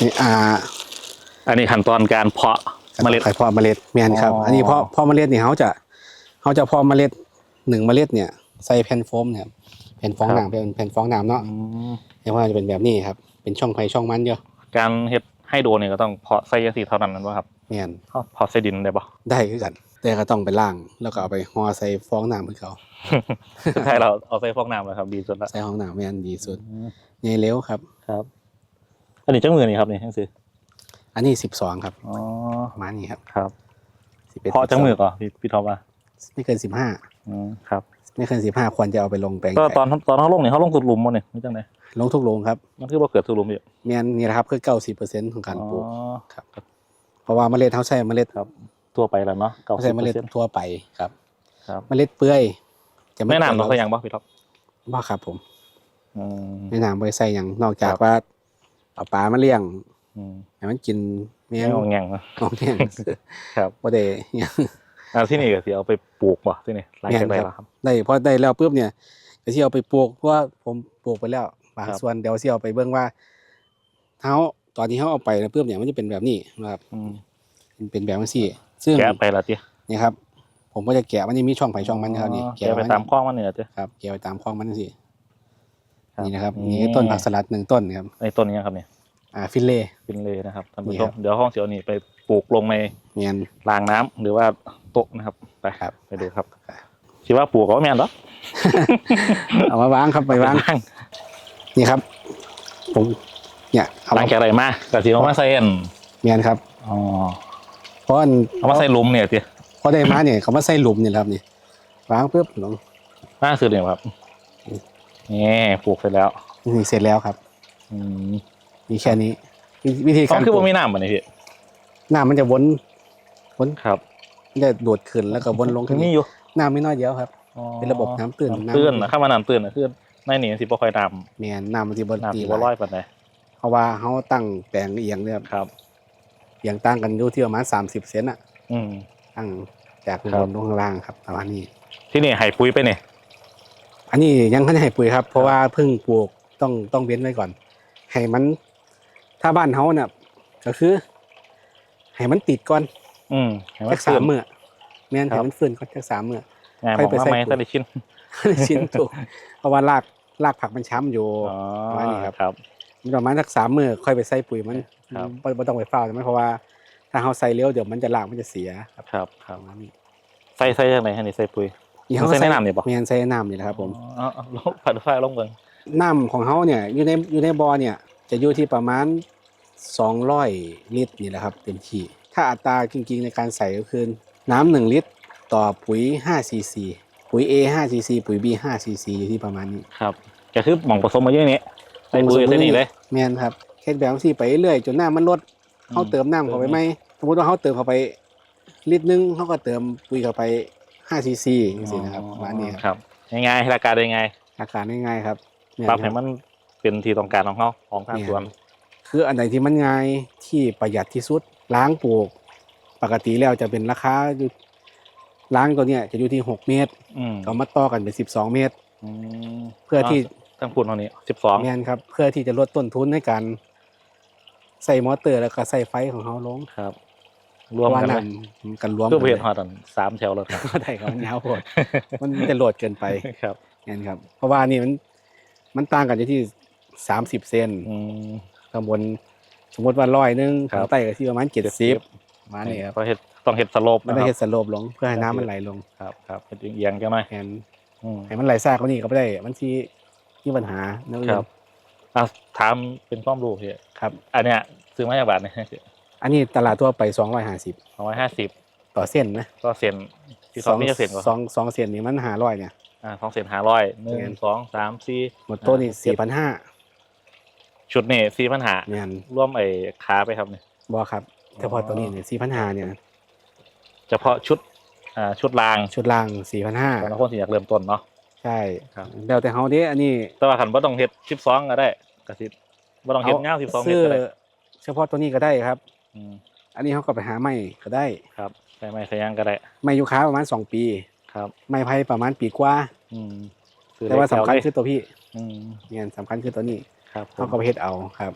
Speaker 2: นี่อ่า
Speaker 1: อันนี้ขั้นตอนการเพาะเมล็ด
Speaker 2: ไข่เพาะเมล็ดแม่นครับ
Speaker 1: อ๋ออั
Speaker 2: อันนี้เพาะเพาะเมล็ดเนี่ยเขาจะเขาจะเพาะเมล็ดหนึ่งเมล็ดเนี่ยใส่แผ่นโฟมเนี่ยแผ่นฟองน้ำเป็นแผ่นฟองน้ำเนาะ
Speaker 1: อืม
Speaker 2: เรียกว่าจะเป็นแบบนี้ครับ เป็นช่องไผ่ช่องมันเยอะ
Speaker 1: การเฮ็ดให้โดเนี่ยก็ต้องเพาะใส่ยาสีเท่านั้นนั่นบ่ครับ
Speaker 2: แม่น
Speaker 1: เขาเพาะใส่ดินได้บ่
Speaker 2: ได้คือกัน แต่ก็ต้องไปล่างแล้วก็เอาไปห่อใส่ฟองน้ำเพื่อเขา
Speaker 1: สุดท้ายเราเอาใส่ฟองน้ำแล้วครับดีสุดละ
Speaker 2: ใส่ห้องน้ำแม่นดีสุด
Speaker 1: อืม
Speaker 2: ใหญ่เร็วครับ
Speaker 1: ครับ อันนี้จังมือนี่ครับนี่จังซี่
Speaker 2: อันนี้สิบสองครับ
Speaker 1: อ๋อ
Speaker 2: ประมาณนี้ครับ
Speaker 1: ครับ
Speaker 2: 11
Speaker 1: เพาะจังมือก่อนพี่พี่ท็อปว่า
Speaker 2: ไม่เกินสิบห้า
Speaker 1: อืมครับ
Speaker 2: ไม่เกินสิบห้าควรจะเอาไปลงแปลง
Speaker 1: ก็
Speaker 2: ไข่
Speaker 1: ตอนตอนเขาลงเนี่ยเขาลงสุดหลุมบ่เนี่ยนี่จังได
Speaker 2: ลงทุกโรงครับ
Speaker 1: มันคือบ่เกิดสุดหลุมอยู่
Speaker 2: แม่นนี่แหละครับคือเก้าสิบเปอร์เซ็นต์ของการปลูก
Speaker 1: อ๋อ
Speaker 2: ครับเพราะว่าเมล็ดเขาใช้เมล็ด
Speaker 1: ครับ ทั่วไปแล้วเนาะ
Speaker 2: เขาใช้เมล็ด
Speaker 1: 90%
Speaker 2: ทั่วไปครับ
Speaker 1: ครับ
Speaker 2: เมล็ดเปื่อยจะไม่
Speaker 1: แม่น้ำ
Speaker 2: เกิ
Speaker 1: ต้องใส่หยังบ่พี่ท็อป
Speaker 2: ว่าครับผม
Speaker 1: อืม
Speaker 2: แม่น้ำไม่ใส่หยังนอกจาก
Speaker 1: ครับ
Speaker 2: ว่าเอาปลามาเลี้ยง
Speaker 1: อืม
Speaker 2: ให้มันกินแม
Speaker 1: แม่
Speaker 2: ง
Speaker 1: งงแงงนะ
Speaker 2: เอาแมง
Speaker 1: ครับ
Speaker 2: บ่ได้หยัง
Speaker 1: อ่าที่นี่ก็สิเอาไปปลูกบ่ที่นี่หลาย
Speaker 2: แม่น
Speaker 1: จังได
Speaker 2: ครับ
Speaker 1: ล่ะครับ
Speaker 2: ได้พอได้แล้วปุ๊บเนี่ยก็สิเอาไปปลูกเพราะว่าผมปลูกไปแล้ว บาง
Speaker 1: ครับ
Speaker 2: ส่วนเดี๋ยวสิเอาไปเบิ่งว่าเฮาตอนที่เฮาเอาไปแล้วปุ๊บเนี่ยมันจะเป็นแบบนี้นะครับ
Speaker 1: อืม
Speaker 2: มันเป็นแบบนี้ซึ่ง
Speaker 1: แกะไปละติ
Speaker 2: นี่ครับ ผมก็จะแกะมันจะมีช่องไผ่ช่องมันนะครับนี่
Speaker 1: แกะไป
Speaker 2: ว้
Speaker 1: ตามคล้องมันนี่ล่ะติ
Speaker 2: ครับแกะไปตามคลองมันสิ
Speaker 1: ครับ
Speaker 2: นี่นะครับ
Speaker 1: อืม
Speaker 2: นี่ต้นผักสลัดหนึ่งต้นครับ
Speaker 1: ในต้นนี้ครับเนี่ย
Speaker 2: อ่าฟิลเล่
Speaker 1: ฟินเลยนะครับท่านผู้
Speaker 2: นี่
Speaker 1: ช
Speaker 2: ครั
Speaker 1: ม
Speaker 2: บ
Speaker 1: เดี๋ยวห้องเสียวนี่ไปปลูกลงใน
Speaker 2: เมียน
Speaker 1: รางน้ำหรือว่าโต๊ะนะครับไป
Speaker 2: ครับ
Speaker 1: ไปดูครับคิดว่าปลูกก็บ่แม่นหรอก
Speaker 2: เอามาวางครับไปวาง
Speaker 1: บ้าง
Speaker 2: นี่ครับ ผมเนี่ยเอา
Speaker 1: หลั
Speaker 2: มาง
Speaker 1: จากไรมาก็สิเอามาใส่อัน
Speaker 2: เมียนครับ
Speaker 1: อ๋อ
Speaker 2: เพราะอัน
Speaker 1: เอามาใส่หลุมเนี่ยติ
Speaker 2: พอได้มาเนี่ยเขามาใส่หลุมเนี่ยครับนี่วางปุ๊บลง
Speaker 1: น่าสุดเนี่ยครับนี่ปลูกเสร็จแล้ว
Speaker 2: นี่เสร็จแล้วครับ
Speaker 1: อืม
Speaker 2: มีแค่นี้วิวิธี
Speaker 1: ต้
Speaker 2: กา
Speaker 1: อง
Speaker 2: ร
Speaker 1: คือ
Speaker 2: ปลู
Speaker 1: บ่
Speaker 2: ก
Speaker 1: มีน้ำบ่นี่พี่
Speaker 2: น้ำมันจะวนวน
Speaker 1: ครับ
Speaker 2: มันจะดูดขึ้นแล้วก็วนลง
Speaker 1: คือมีอยู่
Speaker 2: น้ำไม่น้อยเดียวครับ
Speaker 1: อ๋อ
Speaker 2: เป็นระบบน้ำตื้น
Speaker 1: น้ำตื้น
Speaker 2: น้ำ
Speaker 1: นะข้ามาน้ำตื้นนะคือ ในนี่สิบ่ค่อยน้
Speaker 2: เมียนน้ำมันจะบำน
Speaker 1: น้ำ
Speaker 2: ตี
Speaker 1: สิ
Speaker 2: ห
Speaker 1: บ่
Speaker 2: ลา
Speaker 1: ร้อยยปานใด
Speaker 2: เพราะว่าเขาตั้งแปลงเอียงเนี่ยครับ
Speaker 1: ครับ
Speaker 2: อย่างต่างกันอยู่ที่ประมาณ30เซนอะ
Speaker 1: อืม
Speaker 2: ตั้งจากข้าง
Speaker 1: ครับบ
Speaker 2: นลงข้างล่างครับประมาณนี้
Speaker 1: ที่นี่ให้ปุ๋ยไปเนี่ย
Speaker 2: อันนี้ยังไม่ได้ให้ปุ๋ยครับ เพราะว่าเพิ่งปลูกต้องต้องเว้นไว้ก่อน ให้มัน ถ้าบ้านเฮาเนี่ยก็คือ ให้มันติดก่อน
Speaker 1: อืมให้มั
Speaker 2: จั
Speaker 1: น
Speaker 2: กสาม
Speaker 1: ฟื้น
Speaker 2: มื้อแม่น
Speaker 1: ครั
Speaker 2: ให้
Speaker 1: บ
Speaker 2: มันฟื้นก่อนจักสามมื้อ
Speaker 1: ไงาย
Speaker 2: ค่
Speaker 1: ม
Speaker 2: อย
Speaker 1: อง
Speaker 2: ไป
Speaker 1: ว่า
Speaker 2: ใส่
Speaker 1: ไม่
Speaker 2: ปุ๋ย
Speaker 1: ได้ชิ้น
Speaker 2: ชิ้นถูกเพราะว่ารากรากผักมันช้ำอยู่
Speaker 1: อ๋อ
Speaker 2: ประมาณนี้ครับ
Speaker 1: ครับ
Speaker 2: ประมาณสักสามมื้อค่อยไปใส่ปุ๋ยมัน
Speaker 1: ครับ
Speaker 2: บ่บ่ต้องไปเฝ้าใช่ไหมเพราะว่าถ้าเฮาใส่เร็วเดี๋ยวมันจะรากมันจะเสียครับ
Speaker 1: ครับค
Speaker 2: ป
Speaker 1: รับ
Speaker 2: ระมาณนี้
Speaker 1: ใส่ใส่ยังไงฮะนี่ใส่ปุ๋ย
Speaker 2: อี
Speaker 1: มันใส่ในน้ำนี่บ่
Speaker 2: แม่นใส่ในน้ำนี่แหละครับผม
Speaker 1: อ๋อเอาลงผัดไฟลงเบิ่ง
Speaker 2: น้ำของเขาเนี่ยอยู่ในอยู่ในบ่อเนี่ย จะอยู่ที่ประมาณ200ลิตรนี่แหละครับเต็มที่ถ้าอัตราจริงๆในการใส่ก็คือน้ำหนึ่งลิตร ต่อปุ๋ย5ซีซี ปุ๋ย A 5ซีซีปุ๋ย B 5ซีซีอยู่ที่ประมาณนี้
Speaker 1: ครับก็คือหม่องผสมมาเยอะนี้ใส่ปุ๋ยใส่นี่เลย
Speaker 2: แม่นครับเฮ็ดแบบที่ไปเรื่อยจนน้ำมันลด
Speaker 1: อืม
Speaker 2: เขาเติมน้ำเข้าไปไหมสมมติว่าเขาเติมเข้าไปลิตรหนึงเขาก็เติมปุ๋ยเข้าไป5ซีซีจังซี่นะครับประมาณนี้ครับ
Speaker 1: ครับง่ายๆราคาได้ไง
Speaker 2: ราคาง่ายๆครับแม่น
Speaker 1: ปรับ
Speaker 2: ค
Speaker 1: ให้
Speaker 2: บ
Speaker 1: มันเป็นที่ต้องการของเขาของทางสวน
Speaker 2: คืออันไหนที่มันง่ายที่ประหยัดที่สุดล้างปลูก ปกติแล้วจะเป็นราคาอยู่ ล้างตัวเนี้ยจะอยู่ที่6เมตร
Speaker 1: อืม
Speaker 2: เอามาต่อกันเป็น12เมตร
Speaker 1: อืม
Speaker 2: เพื่อที่
Speaker 1: ทั้งพูนเท่านี้สิบสอง
Speaker 2: แมนครับ เพื่อที่จะลดต้นทุนในการใส่มอเตอร์แล้วก็ใส่ไฟของเขาลง
Speaker 1: ครับ รวม
Speaker 2: เพาะ
Speaker 1: กัน
Speaker 2: ว่า
Speaker 1: เลย
Speaker 2: น้ำกันรวม
Speaker 1: เพื่อ
Speaker 2: กั
Speaker 1: เพีย
Speaker 2: น
Speaker 1: รหอดันสามแถวเลยครับ
Speaker 2: ก็ได้ครับมันยาวโพดมันจะโหลดเกินไป
Speaker 1: ครับ
Speaker 2: แม่นครับ เพราะว่านี่มันมันต่างกันอยู่ที่30เซน
Speaker 1: อืม
Speaker 2: ข้างบนสมมติว่าร้อยหนึง
Speaker 1: ครับ
Speaker 2: ข้างใต้ก็ที่ประมาณ70ประมาณนี้ครับ
Speaker 1: ต้องเห็ด ต้องเห็ดสโลป
Speaker 2: มัน
Speaker 1: นะ
Speaker 2: ได้
Speaker 1: ค
Speaker 2: เฮ็
Speaker 1: รั
Speaker 2: ด
Speaker 1: บ
Speaker 2: สโลปลงเพื่อให้น้ำมันไหลลง
Speaker 1: ครับครับเห็ดเอียงๆจังหน่อย
Speaker 2: แทน
Speaker 1: อืม
Speaker 2: ให้มันไหลซากกว่านี้ก็ไม่ได้มันที่มีปัญหาเนอะ
Speaker 1: ครับ อะถามเป็นความรู้พี่
Speaker 2: ครับ
Speaker 1: อันเนี้ยซื้อมาจากบาทเนี่ย
Speaker 2: อันนี้ตลาดทั่วไป250
Speaker 1: สองร้อยห้าสิบ
Speaker 2: ต่อเส้นนะ
Speaker 1: ก็เซนที่สองนี่จะเซนกว่า
Speaker 2: สองสองเส้นนี่มัน500เนี่ย
Speaker 1: อ่าสองเซนห้าร้อยหนึ่
Speaker 2: เซ
Speaker 1: ง
Speaker 2: น
Speaker 1: สองสามสี่
Speaker 2: หมดโต๊ะนี่
Speaker 1: อ่า
Speaker 2: 4,500
Speaker 1: ชุดนี่สี่พันหา
Speaker 2: แม่น
Speaker 1: ร่วมไอ้ขาไปครับเนี่ย
Speaker 2: บ่ครับเฉพาะตัวนี้เนี่ย4,500เนี่ย
Speaker 1: เฉพาะชุดอ่าชุดราง
Speaker 2: ชุดล่าง
Speaker 1: สำหรับคนที่อยากเริ่มต้นเนาะ
Speaker 2: 4,500ใช่
Speaker 1: ครับ
Speaker 2: แล้วแต่เฮาเด้อันนี้
Speaker 1: แต่ว่าคันบ่ต้องเฮ็ดสิบสองก็ได้ก็สิบ่ต้องเฮ็ดเงาสิบสองเมต
Speaker 2: ซื้
Speaker 1: ร
Speaker 2: อ
Speaker 1: ก็ได้
Speaker 2: เฉพาะตัวนี้ก็ได้ครับ
Speaker 1: อืม
Speaker 2: อันนี้เขาก็ไปหาไม้ก็ได้
Speaker 1: ครับใส่ไม้ใส่หยังก็ได้
Speaker 2: ไม้ยูคาประมาณ2ปี
Speaker 1: ครับ
Speaker 2: ไม้ไผ่ประมาณปีกว่า
Speaker 1: อืมซื้อ
Speaker 2: แต่ว่าสำคัญ
Speaker 1: เล็ก
Speaker 2: คือตัวพี่
Speaker 1: อืม
Speaker 2: เงี้ยสำคัญคือตัวนี้
Speaker 1: ครับผ
Speaker 2: เขา
Speaker 1: ม
Speaker 2: ก็ไปเฮ็ดเอาครับ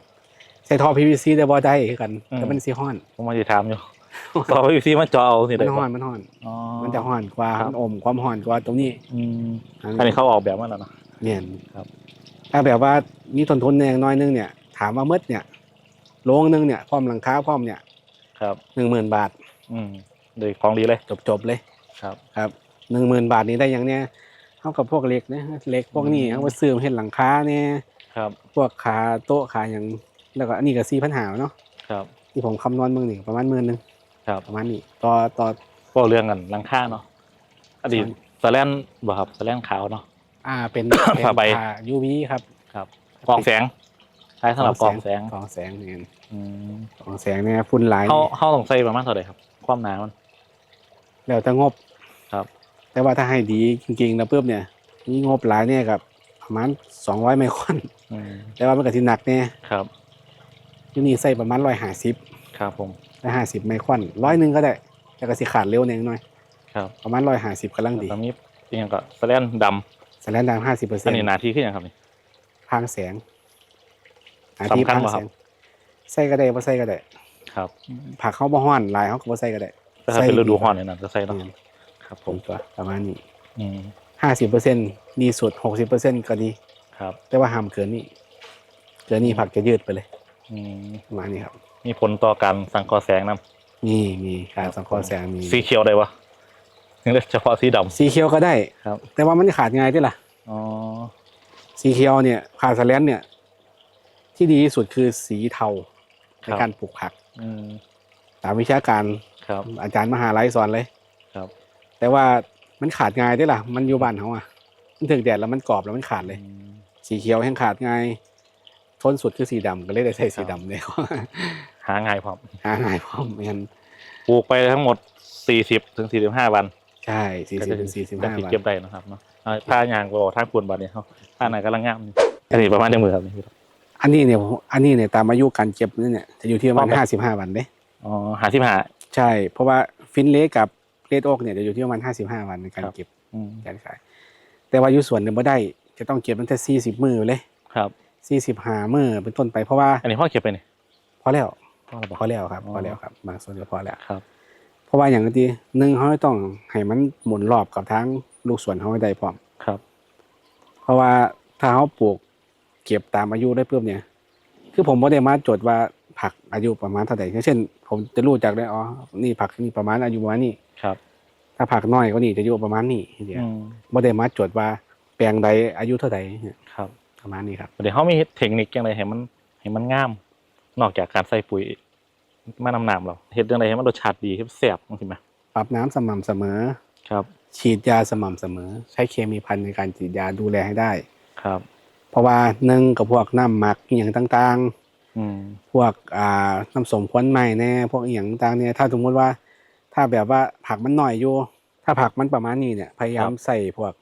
Speaker 2: ใส่ท่อ PVC ได้บ่ได้คือกัน
Speaker 1: อืม
Speaker 2: แต่มันสิฮ้อน
Speaker 1: ผมมาสิถามอยู่ ต่อไปอยู่ที่มันเจาะเอาสิ
Speaker 2: มั
Speaker 1: ได้
Speaker 2: นฮ้อ
Speaker 1: บ่
Speaker 2: นมันฮ้อน
Speaker 1: อ๋อ
Speaker 2: มันจะฮ้อนกว่า
Speaker 1: ครับ
Speaker 2: มันอมความฮ้อนกว่าตรงนี้
Speaker 1: อืมอันนี้เขาออกแบบมาแล้วเนาะ
Speaker 2: เนี่ย
Speaker 1: ครับ
Speaker 2: ถ้าแบบว่ามีต้นทุนอย่างน้อยนึงเนี่ย ถามว่าหมดเนี่ยโลงนึงเนี่ยพร้อมหลังคาพร้อมเนี่ย
Speaker 1: ครับ
Speaker 2: 10,000บาท
Speaker 1: อืมโดยของดีเลย
Speaker 2: จบๆเลย
Speaker 1: ครับ
Speaker 2: ครับ10,000บาทนี้ได้อย่างเนี้ยเท่ากับพวกเหล็กนะเหล็กพวกนี้
Speaker 1: อืม
Speaker 2: เอาไปซื้อมาเฮ็ดหลังคาเนี่ย
Speaker 1: ครับ
Speaker 2: พวกขาโต๊ะขาอย่างแล้วก็อันนี้ก็4,500เนาะ
Speaker 1: ครับ
Speaker 2: ที่ผมคำนวณเมืองนี่ประมาณหมื่นหนึง
Speaker 1: ครับ
Speaker 2: ประมาณนี้ต่อต่อ
Speaker 1: ก็เรื่องกันหลังคาเนาะอดีต
Speaker 2: ใช่
Speaker 1: สแลนบ่ครับสแลนขาวเนาะ
Speaker 2: อ่าเป็น
Speaker 1: ผ้าใบ
Speaker 2: ผ้า UV ครับ
Speaker 1: ครับกรองแสงใช้สำหรับกรองแสง
Speaker 2: กรองแสงเนี่ย
Speaker 1: อืม
Speaker 2: กรองแสงเนี่ยฝุ่นหลาย
Speaker 1: เขา
Speaker 2: เนี่ย
Speaker 1: เขาต้องใส่ประมาณเท่าไหร่ครับ ความหนามัน
Speaker 2: แล้วแต่งบ
Speaker 1: ครับ
Speaker 2: แต่ว่าถ้าให้ดีจริงๆนะเพิ่มเนี่ยนี่งบหลายเนี่ยกับประมาณ200ไมครอน
Speaker 1: อืม
Speaker 2: แต่ว่ามันก็สิหนักเนี่ย
Speaker 1: ครับ
Speaker 2: อยู่นี่ใส่ประมาณ150
Speaker 1: ครับผม
Speaker 2: 150ไมครอนร้อยหนึงก็ได้แต่ก็สิขาดเร็วหนึงหน่อย
Speaker 1: ครับ
Speaker 2: ประมาณ150กำลังดี
Speaker 1: ตอนนี้เป็นยังก็สแลนด
Speaker 2: แสแลนดัง50%ำ
Speaker 1: อันนี้หนาที่ขึ้นยังครับนี่
Speaker 2: พรางแสงหาที่
Speaker 1: สำคัญ
Speaker 2: พราง
Speaker 1: บ่ค
Speaker 2: แส
Speaker 1: รับ
Speaker 2: งใส่ก็ได้บ่ใส่ก็ได้
Speaker 1: ครับ
Speaker 2: ผักเขาบ่ฮ้อนหลายเขาก็บ่ใส่ก็ได้
Speaker 1: แต่ถ้าเป็นฤดูร้อนเนี่ยนะจะใส่เนาะ
Speaker 2: อืม
Speaker 1: ครับผ
Speaker 2: ผมมตัวประมาณนี้
Speaker 1: อืม
Speaker 2: ห้าสิบเปอร์เซ็นดีสุดหกสิบเปอร์เซ็นก็ดี
Speaker 1: ครับ
Speaker 2: แต่ว่าห้ามเกินนี้เกินนี้ผักจะยืดไปเลย
Speaker 1: อืม
Speaker 2: ประมาณนี้ครับ
Speaker 1: มีผลต่อการสังเคราะห์แสงนำ
Speaker 2: มีมีการสังเคราะห์แสงมี
Speaker 1: สีเขียวได้ปะนี่เลยเฉพาะสีด
Speaker 2: สีเขียวก็ได้ำ
Speaker 1: ครับ
Speaker 2: แต่ว่ามันขาดง่ายด้วยล่ะ
Speaker 1: อ๋อ
Speaker 2: สีเขียวเนี่ยขาดสแลนเนี่ย ที่ดีที่สุดคือสีเทาในการปลูกผัก
Speaker 1: อืม
Speaker 2: ตามวิชาการ
Speaker 1: ครับ
Speaker 2: อาจารย์มหาลัยสอนเลย
Speaker 1: ครับ
Speaker 2: แต่ว่ามันขาดง่ายด้วยล่ะ มันอยู่บ้านเขาอะมันถึงแดดแล้วมันกรอบแล้วมันขาดเลย
Speaker 1: อืม
Speaker 2: สีเขียวแห้งขาดง่ายทนสุดคือสีดำก็เลยได้ใส่สี
Speaker 1: ครับ
Speaker 2: ดำเลย
Speaker 1: หาง่ายพร้อม
Speaker 2: หาง่ายพร้อมเหมือนกัน
Speaker 1: ปลูกไปทั้งหมดสี่สิบถึงสี่สิบห้าวัน
Speaker 2: ใช่สี่สิบ
Speaker 1: ก็จะ
Speaker 2: ถึงสี่สิบ
Speaker 1: จะ
Speaker 2: ห้า
Speaker 1: สิ
Speaker 2: วัน
Speaker 1: เก็บได้นะครับเนาะอ่าถ้ายางไปออกทางปูนบัดนี้เขาถ้าไหนกำลังงามนี่อันนี้ประมาณจังมือครับนี่
Speaker 2: อันนี้เนี่ยผมอันนี้เนี่ยตามอายุการเก็บนี่เนี่ยจะอยู่ที่ประมาณ
Speaker 1: ประมาณ
Speaker 2: ห้าสิบห้าวันเด้
Speaker 1: อ๋อหาสิบหา
Speaker 2: ใช่ เพราะว่าฟินเล็กกับเลดโอกเนี่ยจะอยู่ที่ประมาณ55วันในการ
Speaker 1: ครับ
Speaker 2: เก็บ
Speaker 1: อืม
Speaker 2: การขาย แต่ว่าอยู่สวนเนี่ยไม่ได้จะต้องเก็บตั้งแต่40มือเลย
Speaker 1: ครับ
Speaker 2: 45มือเป็นต้นไปเพราะว่า
Speaker 1: อันนี้พ่อเก็บไปนี่
Speaker 2: พอแล้ว
Speaker 1: พ่อเราบอก
Speaker 2: พอแล้วครับ
Speaker 1: อ๋อ
Speaker 2: พอแล้วครับบางส่วนก็พอแล้ว
Speaker 1: ครับ
Speaker 2: เพราะว่าอย่างที่หนึ่งเขาต้องให้มันหมุนรอบกับทั้งลูกสวนเขาให้ได้พร้อม
Speaker 1: ครับ
Speaker 2: เพราะว่าถ้าเขาปลูกเก็บตามอายุได้เพิ่มเนี่ย คือผมไม่ได้มาจดว่าผักอายุประมาณเท่าไหร่เช่น ผมจะรู้จักได้อ๋อนี่ผักนี่ประมาณอายุประมาณนี้
Speaker 1: ครับ
Speaker 2: ถ้าผักน้อยก็นี่จะอายุประมาณนี้เดียว
Speaker 1: อืม
Speaker 2: ไม่ได้มาจดว่าแปลงใดอายุเท่าไหร่เนี่ย
Speaker 1: ครับ
Speaker 2: ประมาณนี้ครับ
Speaker 1: เดี๋ยวเขามีเทคนิคอย่างไรให้มันให้มันงาม นอกจากการใส่ปุ๋ยมานำน้ำเราเฮ็ดอย่างไรให้มันรสชาติดีให้มันแซ่บจังซี่ไหม
Speaker 2: ปรับน้ำสม่ำเสมอ
Speaker 1: ครับ
Speaker 2: ฉีดยาสม่ำเสมอ ใช้เคมีพันในการฉีดยาดูแลให้ได้
Speaker 1: ครับ
Speaker 2: เพราะว่าหนึ่งกับพวกน้ำหมักอหย่างต่าง
Speaker 1: อืม
Speaker 2: ๆ พวกอ่าน้ำสมควันใหม่แน่พวกอหย่างต่างๆเนี่ยถ้าสมมติว่า ถ้าแบบว่าผักมันหน่อยอยู่ ถ้าผักมันประมาณนี้เนี่ย พยายามใส่พวก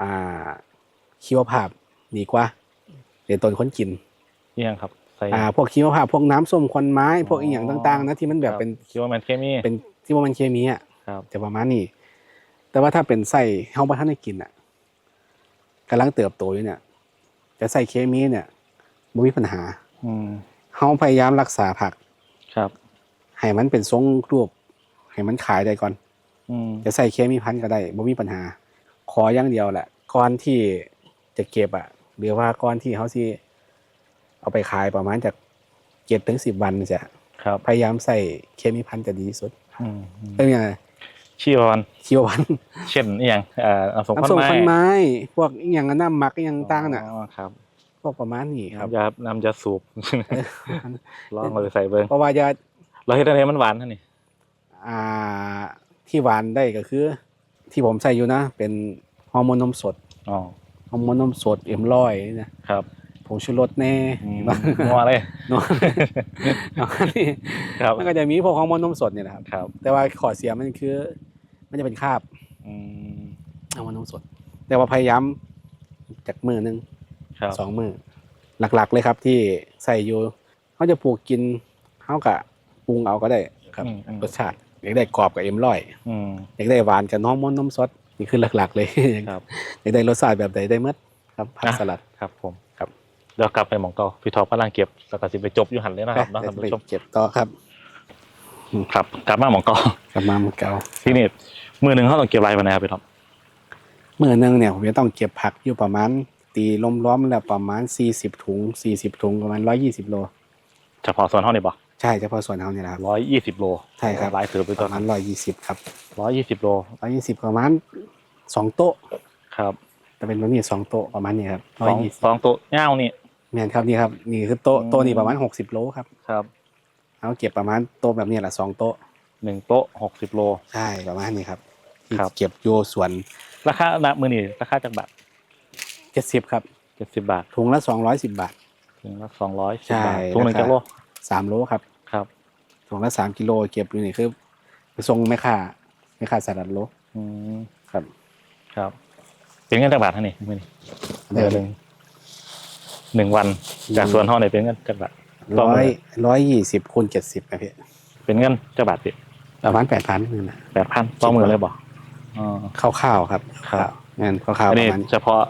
Speaker 2: อ่าชีวภาพดีกว่าเดี๋ยวตนคนกิน
Speaker 1: นี่ยังครับ ใส่
Speaker 2: อ่าพวกชีวภาพพวกน้ำส้มควันไม้พวกอหย่างต่างๆนะที่มันแบบเป็น
Speaker 1: คิดว่ามันเคมี
Speaker 2: เป็นที่ว่ามันเคมีอะ
Speaker 1: ครับ
Speaker 2: จะประมาณนี้ แต่ว่าถ้าเป็นไส้เฮาบ่ทันได้กินอะกำลังเติบโตอยู่เนี่ยจะใส่เคมีเนี่ยบ่มีปัญหา
Speaker 1: อืม
Speaker 2: เฮาพยายามรักษาผัก
Speaker 1: ครับ
Speaker 2: ให้มันเป็นทรงรูป ให้มันขายได้ก่อน
Speaker 1: อืม
Speaker 2: จะใส่เคมีพันธุ์ก็ได้บ่มีปัญหา ขออย่างเดียวแหละก่อนที่จะเก็บอะหรือว่าก่อนที่เขาสิ เอาไปขายประมาณจากเจ็ดถึงสิบวันจะ
Speaker 1: ครับ
Speaker 2: พยายามใส่เคมีพันธุ์จะดีที่สุด
Speaker 1: อืม
Speaker 2: เป็นยังไง
Speaker 1: ชีววัน
Speaker 2: ชีวพันธุ์
Speaker 1: เช่นนี่ยังเอ่อเอาสม
Speaker 2: น้ำส้ม
Speaker 1: ไม้
Speaker 2: พันไม้ พวกอหย่างน้ำหมักอหย่างต่างน่ะ
Speaker 1: อ๋อครับ
Speaker 2: พวกประมาณนี้ครับ
Speaker 1: น้ำยาน้ำยาสูบ
Speaker 2: เออ
Speaker 1: ลองเอาไปใส่เบิ่ง
Speaker 2: เพราะว่าจะ
Speaker 1: เราเฮ็ดอะไรมันหวานเท่านี้
Speaker 2: อ่าที่หวานได้ก็คือ ที่ผมใส่อยู่นะ เป็นฮอร์โมนนมสด
Speaker 1: อ๋อ
Speaker 2: ฮอร์โมนนมสดเอ็มร้อยนะครับ ผงชูรสแน่
Speaker 1: อืมนัวเลย
Speaker 2: เนาะเนาะนี่
Speaker 1: ครับ
Speaker 2: มันก็จะมีพวกฮอร์โมนนมสดเนี่ยนะครับ
Speaker 1: ครับ
Speaker 2: แต่ว่าข้อเสียมันคือ มันจะเป็นคราบ
Speaker 1: อืม
Speaker 2: ฮอร์โมนนมสด แต่ว่าพยายามจากมือหนึง
Speaker 1: ครับ
Speaker 2: สองมือหลักๆเลยครับ ที่ใส่อยู่เขาจะปลูกกินเขากะปรุงเอาก็ได้ครับ
Speaker 1: อืมอืม
Speaker 2: รสชาติอยากได้กรอบกับเอ็มร้อย
Speaker 1: อืม
Speaker 2: อยากได้หวานกับน้องมนต์นมสดนี่คือหลัก ๆ เลย
Speaker 1: ครับ
Speaker 2: อยากได้รสชาติแบบใดได้หมดครับผัก
Speaker 1: อะ
Speaker 2: สลัด
Speaker 1: ครับผม
Speaker 2: ครับ
Speaker 1: เดี๋ยวกลับไปหมองเก่าพี่ทอพลังเก็บแล้วก็สิไปจบอยู่หันเลยนะครับเนาะ
Speaker 2: ไป
Speaker 1: ท่าน
Speaker 2: ไป
Speaker 1: ผู้ชม
Speaker 2: เก็บต่อครับ
Speaker 1: ครับ กลับมาหมองเก่าก
Speaker 2: ลับมาเหมือนเก่า
Speaker 1: ที่นี่มือหนึ่งเขาต้องเก็บไรมานะครับพี่ทอม
Speaker 2: มื่อหนึงเนี่ยผมจะต้องเก็บผักอยู่ประมาณ ตีล้มล้อมแล้วประมาณ40ถุง40ถุงประมาณ120โล
Speaker 1: เฉพาะส่วนเท่านี้บ่
Speaker 2: ใช่เฉพาะส่วนเขาเนี่ยนะครับ
Speaker 1: ร้อยยี่สิบโล
Speaker 2: ใช่ครับ
Speaker 1: หลายเสือไป
Speaker 2: ป
Speaker 1: ตัว
Speaker 2: ระมาณ120ครับ
Speaker 1: ร้อยยี่สิบโล
Speaker 2: 120ประมาณ2โต๊ะ
Speaker 1: ครับ
Speaker 2: แต่เป็นแบบนี้สองโต๊ะประมาณนี้ครับ
Speaker 1: สองสองตัวเง่านี่
Speaker 2: 120 แม่นครับนี่ครับนี่คือโต๊ะ
Speaker 1: อืม
Speaker 2: โต๊ะนี่ประมาณ60โลครับ
Speaker 1: ครับ
Speaker 2: เอาเก็บประมาณโต๊ะแบบนี้แหละสองโต๊ะ
Speaker 1: หนึ่งโต๊ะหกสิบโล
Speaker 2: ใช่ประมาณนี้ครับที่
Speaker 1: ครับ
Speaker 2: เก็บอยู่ส่วน
Speaker 1: ราคาณมือนี่ราคาจากบาท
Speaker 2: 70ครับ
Speaker 1: เจ็ดสิบบาท
Speaker 2: ถุงละ210บาท
Speaker 1: ถึงละสองร้อย
Speaker 2: ใช่
Speaker 1: บาทถุงหนึ่ง
Speaker 2: ราคา
Speaker 1: จักโล
Speaker 2: สามโลครับ
Speaker 1: ครับ
Speaker 2: ถุงละสามกิโลเก็บอยู่นี่คือไปส่งแม่ค้าแม่ค้าสลัดโล
Speaker 1: อืม
Speaker 2: ครับ
Speaker 1: ครับ เป็นเงินจากบาทเท่านี้มือนี่
Speaker 2: เดือน
Speaker 1: หนึ่ง หนึ่งวัน จากส่วนเท่าไหนเป็นเงินจากบาทต่อ
Speaker 2: ร้
Speaker 1: มื้
Speaker 2: อย
Speaker 1: อ
Speaker 2: ร้อยยี่สิบคูณเจ็ดสิบนะพี่
Speaker 1: เป็นเงินจากบาทพี่
Speaker 2: ประมาณแปดพันนึงนะ
Speaker 1: แปดพันต่อมือเลยบ่อ๋อ
Speaker 2: คร่าวๆครับ
Speaker 1: ครับ
Speaker 2: งานคร่าวๆ
Speaker 1: อัน
Speaker 2: ป
Speaker 1: นี้
Speaker 2: ระมาณ
Speaker 1: เฉพาะ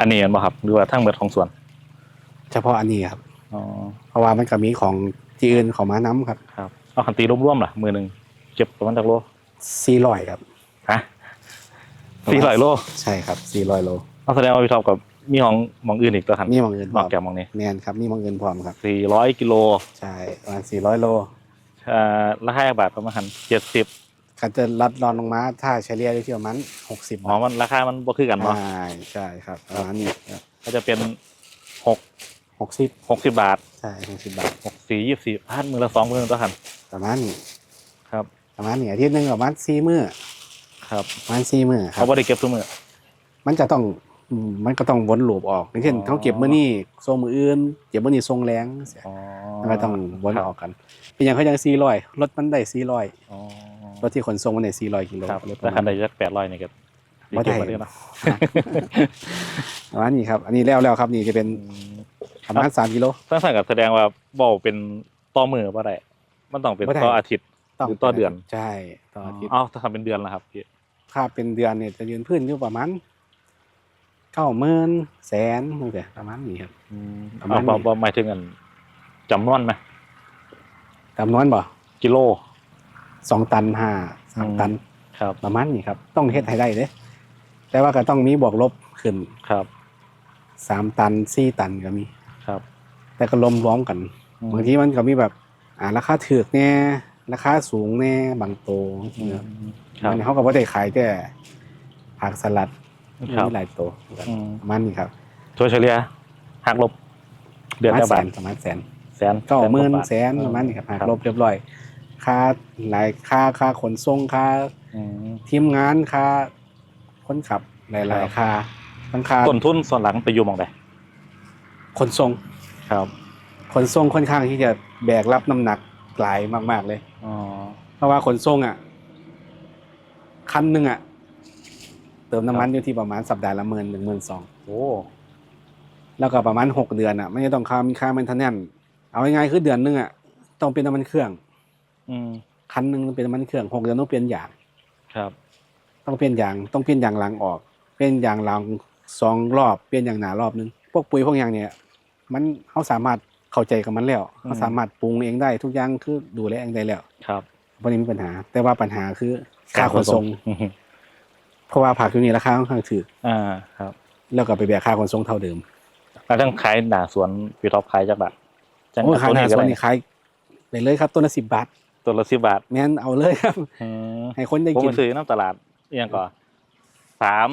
Speaker 1: อันนี้เห็นบ่ครับหรือว่าทั้งหมดของส่วน
Speaker 2: เฉพาะอันนี้ครับ
Speaker 1: อ๋อ
Speaker 2: เพราะว่ามันก็มีของที่อื่นของมาน้ำครับ
Speaker 1: ครับเอาคันตีร่วมๆล่ะมือหนึ่งเก็บประมาณจากโล
Speaker 2: สี่ร้อยครับ
Speaker 1: ฮะสี่ร้อยโล
Speaker 2: ใช่ครับสี่ร้อยโล
Speaker 1: เอาแสดงว่าพี่ท็อปกับ มีของหมองอื่นอีกตัวคัน
Speaker 2: มีหมองเงินพ
Speaker 1: น
Speaker 2: ร้
Speaker 1: อ
Speaker 2: อกม
Speaker 1: จากหมองนี้
Speaker 2: แมนครับมีหมองเงินพร้อมครับ
Speaker 1: สี่ร้อยกิโล
Speaker 2: ใช่ประมาณสี่ร้อยโล
Speaker 1: อ่าราคาบาทประมาณเจ็ดสิบ
Speaker 2: ก็จะลัดรอนลงมาถ้าเฉลี่ยได้ที่ประมาณหกสิบ
Speaker 1: อ๋อมันราคามันบ่คือกันเนาะ
Speaker 2: ใช่ใช่ครับประมาณนี้
Speaker 1: ก็จะเป็นหก
Speaker 2: หกสิบ
Speaker 1: หกสิบบาท
Speaker 2: ใช่หกสิบบาท
Speaker 1: หกสี่ยี่สิบพันมือละสองมือตัวคัน
Speaker 2: ประมาณนี้
Speaker 1: ครับ
Speaker 2: ประมาณนี้อาทิตย์หนึ่งประมาณสี่มื้อ
Speaker 1: ครับ
Speaker 2: ประมาณสี่มื้อครั
Speaker 1: เขา
Speaker 2: บ
Speaker 1: บ่ได้เก็บทุกมือ
Speaker 2: มันจะต้อง อืมมันก็ต้องวนลูปออกอย่างเช่น
Speaker 1: อ๋อ
Speaker 2: เขาเก็บมื้อนี้ทรงมืออื่นเก็บมื้อนี้ทรงแรงเสีย
Speaker 1: อ๋อ
Speaker 2: มันก็ต้องวน
Speaker 1: ครับ
Speaker 2: ออกกันเป็นอย่างเขายังสี่ร้อยรถมันได้สี่ร้อย
Speaker 1: อ๋อ
Speaker 2: รถที่ขนส่งมันได้สี่ร้อยกิโล
Speaker 1: ครับ
Speaker 2: รถป
Speaker 1: แต่
Speaker 2: ระ
Speaker 1: คั
Speaker 2: มานณ
Speaker 1: ใดจะแปดร้อยนี่ก็
Speaker 2: บ่ได้
Speaker 1: เก็บมาได้เนาะ
Speaker 2: ประมาณนี้ครับ อันนี้แล้วแล้วครับนี่จะเป็น
Speaker 1: อืม
Speaker 2: ประมาณสามกิโล
Speaker 1: ตั้งแต่กับแสดงว่าบ่เป็นต่อมือบ่ได้มันต้องเป็น
Speaker 2: บ่ได้
Speaker 1: ต่ออาทิตย์
Speaker 2: ต้อง
Speaker 1: หรือต่อเดือน
Speaker 2: ใช่ต่ออาทิตย์
Speaker 1: เอ้าถ้าทำเป็นเดือนล่ะครับพี่
Speaker 2: ค่าเป็นเดือนเนี่ยจะยืนพื้นอยู่ประมาณ เก้าหมื่นแสนตั้งแต่ประมาณนี้ครับ
Speaker 1: อืม
Speaker 2: ประมาณ
Speaker 1: เอาบ่
Speaker 2: นี้
Speaker 1: บ่หมายถึงอันจำนวนไหม
Speaker 2: จำนวนบ่
Speaker 1: กิโล
Speaker 2: สองตันห้าสาม
Speaker 1: อืม
Speaker 2: ตัน
Speaker 1: ครับ
Speaker 2: ประมาณนี้ครับ ต้องเฮ็ดให้ได้เด้แต่ว่าก็ต้องมีบวกลบขึ้น
Speaker 1: ครับ
Speaker 2: สามตันสี่ตันก็มี
Speaker 1: ครับ
Speaker 2: แต่ก็รวมร้อมกัน
Speaker 1: อืม
Speaker 2: บางทีมันก็มีแบบอ่าราคาถูกแน่ราคาสูงแน่บางโตว
Speaker 1: อืมครับ
Speaker 2: มันเขาก็บ่ได้ขายแต่ผักสลัด
Speaker 1: ครับ
Speaker 2: มีหลายตัว
Speaker 1: อืม
Speaker 2: ประมาณนี้ครับ
Speaker 1: ตัวเฉลี่ยหักลบ เดือน
Speaker 2: ประ
Speaker 1: ละ
Speaker 2: มา
Speaker 1: บา
Speaker 2: ณ
Speaker 1: ท
Speaker 2: แสนประมาณแสน
Speaker 1: แสน
Speaker 2: เก้าหมื่น
Speaker 1: กว่บท
Speaker 2: แสนประมาณนี้ครับหัก
Speaker 1: ครับ
Speaker 2: ลบเรียบร้อย ค่าหลายค่าค่าขนส่งค่า
Speaker 1: อืม
Speaker 2: ทีมงานค่าคนขับหลายๆค่าทั้งค่า
Speaker 1: ต้นทุนส่วนหลังไปอยู่หมองใด
Speaker 2: ขนส่ง
Speaker 1: ครับ
Speaker 2: ขนส่งค่อนข้างที่จะแบกรับน้ำหนักหลายมาก ๆ เลย
Speaker 1: อ๋อ
Speaker 2: เพราะว่าขนส่งอะคันหนึ่งอะ เติมน้ำมันอยู่ที่ประมาณสัปดาห์ละหมื่นหนึ่งหมื่นสอง
Speaker 1: โอ้
Speaker 2: แล้วก็ประมาณหกเดือนอะไม่ได้ต้องค่ามีค่ามันทันแน่นเอาง่ายๆคือเดือนหนึงอะต้องเป็นน้ำมันเครื่อง
Speaker 1: อืม
Speaker 2: คันหนึ่งต้องเป็นน้ำมันเครื่องหกเดือนต้องเปลี่ยนยาง
Speaker 1: ครับ
Speaker 2: ต้องเปลี่ยนยางต้องเปลี่ยนยางหลังออก เปลี่ยนยางหลังสองรอบเปลี่ยนยางหน้ารอบนึงพวกปุ๋ยพวกอย่างเนี่ย มันเขาสามารถเข้าใจกับมันแล้วเขาสามารถปรุงเองได้ทุกอย่างคือดูแลเองได้แล้ว
Speaker 1: ครับ
Speaker 2: วันนี้มีปัญหา แต่ว่าปัญหาคือค่าขนส่ง
Speaker 1: อืม
Speaker 2: เพราะว่าผักอยู่นี่ราคาค่อนข้างถูก
Speaker 1: อ่าครับ
Speaker 2: แล้วก็ไปแบกค่าขนส่งเท่าเดิม
Speaker 1: แล้วทั้งขายหน้าสวนพี่ท็อปขายจักบาทจัง
Speaker 2: โอ้ยขายหน้าส
Speaker 1: ก็
Speaker 2: วน
Speaker 1: ได้
Speaker 2: นี่ขายไปเลยครับต้นละสิบบาท
Speaker 1: ตัวละสิบบาท
Speaker 2: แม่นเอาเลยครับ
Speaker 1: อืม
Speaker 2: ให้คนได้
Speaker 1: ผม
Speaker 2: กิ
Speaker 1: ไป
Speaker 2: น
Speaker 1: ซื้อน้ำตลาดอิหยังก่อนสาม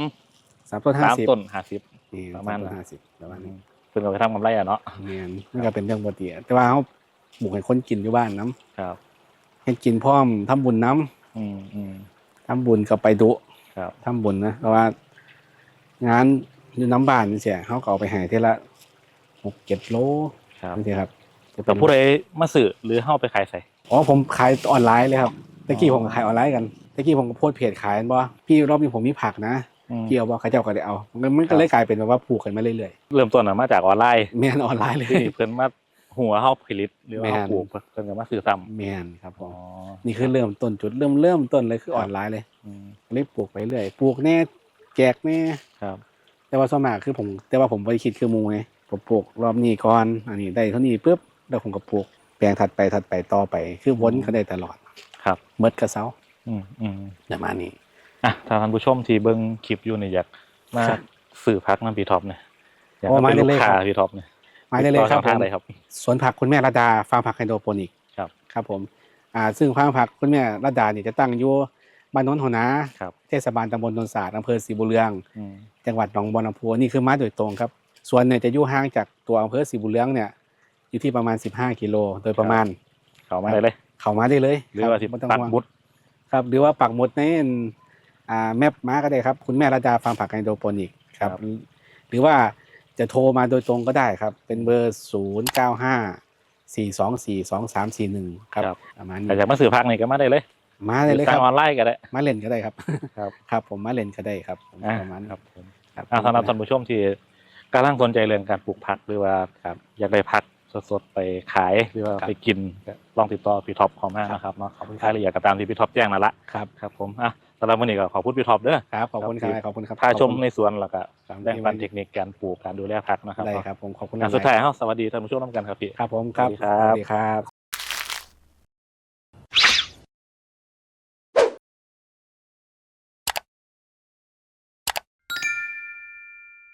Speaker 2: สามต้นห้า
Speaker 1: สาม
Speaker 2: สิบ
Speaker 1: ต้นห้าสิบ
Speaker 2: นี่
Speaker 1: ประมาณ
Speaker 2: สต้นห้าสิบประมาณนี้
Speaker 1: เพิ่นก็ไปทำกำไรอะเนาะ
Speaker 2: แม่นนี่ก็เป็นเรื่องปกติอะแต่ว่าเขาปลูกให้คนกินอยู่บ้านน้
Speaker 1: ครับำ
Speaker 2: ให้กินพร้อมทำบุญน้
Speaker 1: อืมอืมำ
Speaker 2: ทำบุญก็ไปดุ
Speaker 1: ครับ
Speaker 2: ทำบุญนะเพราะว่า งานอยู่น้ำบ้านนี่เสียเขาก็เอาไปใหายเท่าละหกเจ็ดโล
Speaker 1: ครับ
Speaker 2: นี่สิครับจะเป็
Speaker 1: แต่
Speaker 2: น
Speaker 1: ผู้ใดมาซื้อหรือเฮาไปขายใส่
Speaker 2: อ๋อผมขายออนไลน์เลยครับตะกี้
Speaker 1: อ๋อ
Speaker 2: ผมก็ขายออนไลน์กันตะกี้ผมก็โพสต์เพจขายบ่พี่รอบนี้ผมมีผักนะ
Speaker 1: อืม
Speaker 2: พี่เอาบ่เขาเจ้าก็ได้เอามันมัน
Speaker 1: ครั
Speaker 2: ก็
Speaker 1: บ
Speaker 2: เลยกลายเป็นแบบว่าผูกกันมาเรื่อย
Speaker 1: เริ่มต้นน่ะมาจากออนไลน์
Speaker 2: ๆแม่นออนไลน์เลย
Speaker 1: ที่เพิ่นมา หัวเฮาผลิตหรือว่า
Speaker 2: แม่น
Speaker 1: เฮาปลูกเพิ่นก็มาซื้อซ้ำ
Speaker 2: แม่นครับผ
Speaker 1: อ๋อ
Speaker 2: มนี่คือเริ่มต้นจุดเริ่มเริ่มต้นเลยคือ
Speaker 1: ครับ
Speaker 2: ออนไลน์เลย
Speaker 1: อืม
Speaker 2: เลยปลูกไปเรื่อยปลูกแน่แจกแน่
Speaker 1: ครับ
Speaker 2: แต่ว่าส่วนมากคือผม แต่ว่าผมบ่ได้คิดคือหมูไงผมปลูกรอบนี้ก่อนอันนี้ได้เท่านี้ปุ๊บแล้วผมก็ปลูกแปลงถัดไปถัดไปต่อไป คือวนเขาได้ตลอด
Speaker 1: ครับ
Speaker 2: เมดกระเซา
Speaker 1: อืมอืม
Speaker 2: ประมาณนี้
Speaker 1: อะถ้าท่านผู้ชมที่เบิ่งคลิปอยู่เนี่ยอยากมา
Speaker 2: ครับ
Speaker 1: ซื้อพักน้ำพี่ท็อปเนี่ยอยาก
Speaker 2: โอ้
Speaker 1: มา
Speaker 2: มา
Speaker 1: เป็น
Speaker 2: ได้
Speaker 1: ลู
Speaker 2: เลย
Speaker 1: กค้า
Speaker 2: ครับ
Speaker 1: พี่ท็อปเนี่ย
Speaker 2: มาได้เลยครับ
Speaker 1: ติดต่อช่องทาง
Speaker 2: ผม
Speaker 1: ใดครับ
Speaker 2: สวนผักคุณแม่ระดาฟาร์มผักไฮโดรโปนิก
Speaker 1: ครับ
Speaker 2: ครับผมอ่าซึ่งฟาร์มผักคุณแม่ระดาเนี่ยจะตั้งอยู่บ้านโนนท์หัวนา
Speaker 1: ครับ
Speaker 2: เทศบาลตำบลนนศาสตร์อำเภอศรีบุญเรือง
Speaker 1: อืม
Speaker 2: จังหวัดหนองบัวลำพูนี่คือมาโดยตรงครับส่วนเนี่ยจะอยู่ห่างจากตัวอำเภอศรีบุญเรืองเนี่ยอยู่ที่ประมาณ 15 กิโลโดยประมาณ
Speaker 1: เข้ามาได้เลย
Speaker 2: เข้ามาได้เลย
Speaker 1: หรือว่าสิ
Speaker 2: คบบ่ต้ง
Speaker 1: ปัก
Speaker 2: ห่วง
Speaker 1: บุตร
Speaker 2: ครับหรือว่าปักหมุดในอ่าแมปมาก็ได้ครับ คุณแม่ระดาฟาร์มผักไฮโดรโปนิกครับ หรือว่า จะโทรมาโดยตรงก็ได้ครับ เป็นเบอร์ 0 9 5 4 2 4 2 3 4 1 ครับประมาณนี้
Speaker 1: แต่อยากมาซื้อพักนี่ก็มาได้เลย
Speaker 2: มาได้เลย
Speaker 1: หอ
Speaker 2: ค
Speaker 1: สั่
Speaker 2: รับ
Speaker 1: งออนไลน์ก็ได้
Speaker 2: มาเล่นก็ได้ครับ
Speaker 1: ครับ
Speaker 2: ครับ ผมมาเล่นก็ได้ครับผม
Speaker 1: อ่า
Speaker 2: ประมาณนี้
Speaker 1: ครับผม
Speaker 2: ครับ
Speaker 1: อ่าสำหรับท่านผู้ชมที่กำลังสนใจเรื่องการปลูกผักหรือว่า
Speaker 2: ครับ
Speaker 1: อยากได้ผักสดๆไปขายหรือว่า
Speaker 2: ครับ
Speaker 1: ไปกินก็ลองติดต่อพี่ท็อปของมานะครับเนาะขอบคุณรายละเอียดก็ตามที่พี่ท็อปแจ้งนั่นละ
Speaker 2: ครับ
Speaker 1: ครับผมอะ สำหรับวันนี้ก็ขอบคุณพี่ท็อปเด้อ
Speaker 2: ครับขอบคุณค
Speaker 1: ครั
Speaker 2: รับบขอบคุณครับ
Speaker 1: พาชม
Speaker 2: ขอบคุณ
Speaker 1: ในสวนแล้วก็
Speaker 2: ครับ
Speaker 1: แบ่งปันเทคนิคการปลูกการดูแลผักนะครับ
Speaker 2: ได้
Speaker 1: เนาะ
Speaker 2: ครับผมขอบคุณ
Speaker 1: อะ
Speaker 2: หล
Speaker 1: สุดท้ายเฮาสวัสดีท่านผู้ชมน้ำกันครับพี่
Speaker 2: ครับผมครับ
Speaker 1: สวัสดีครับ
Speaker 2: สวัสดีครับ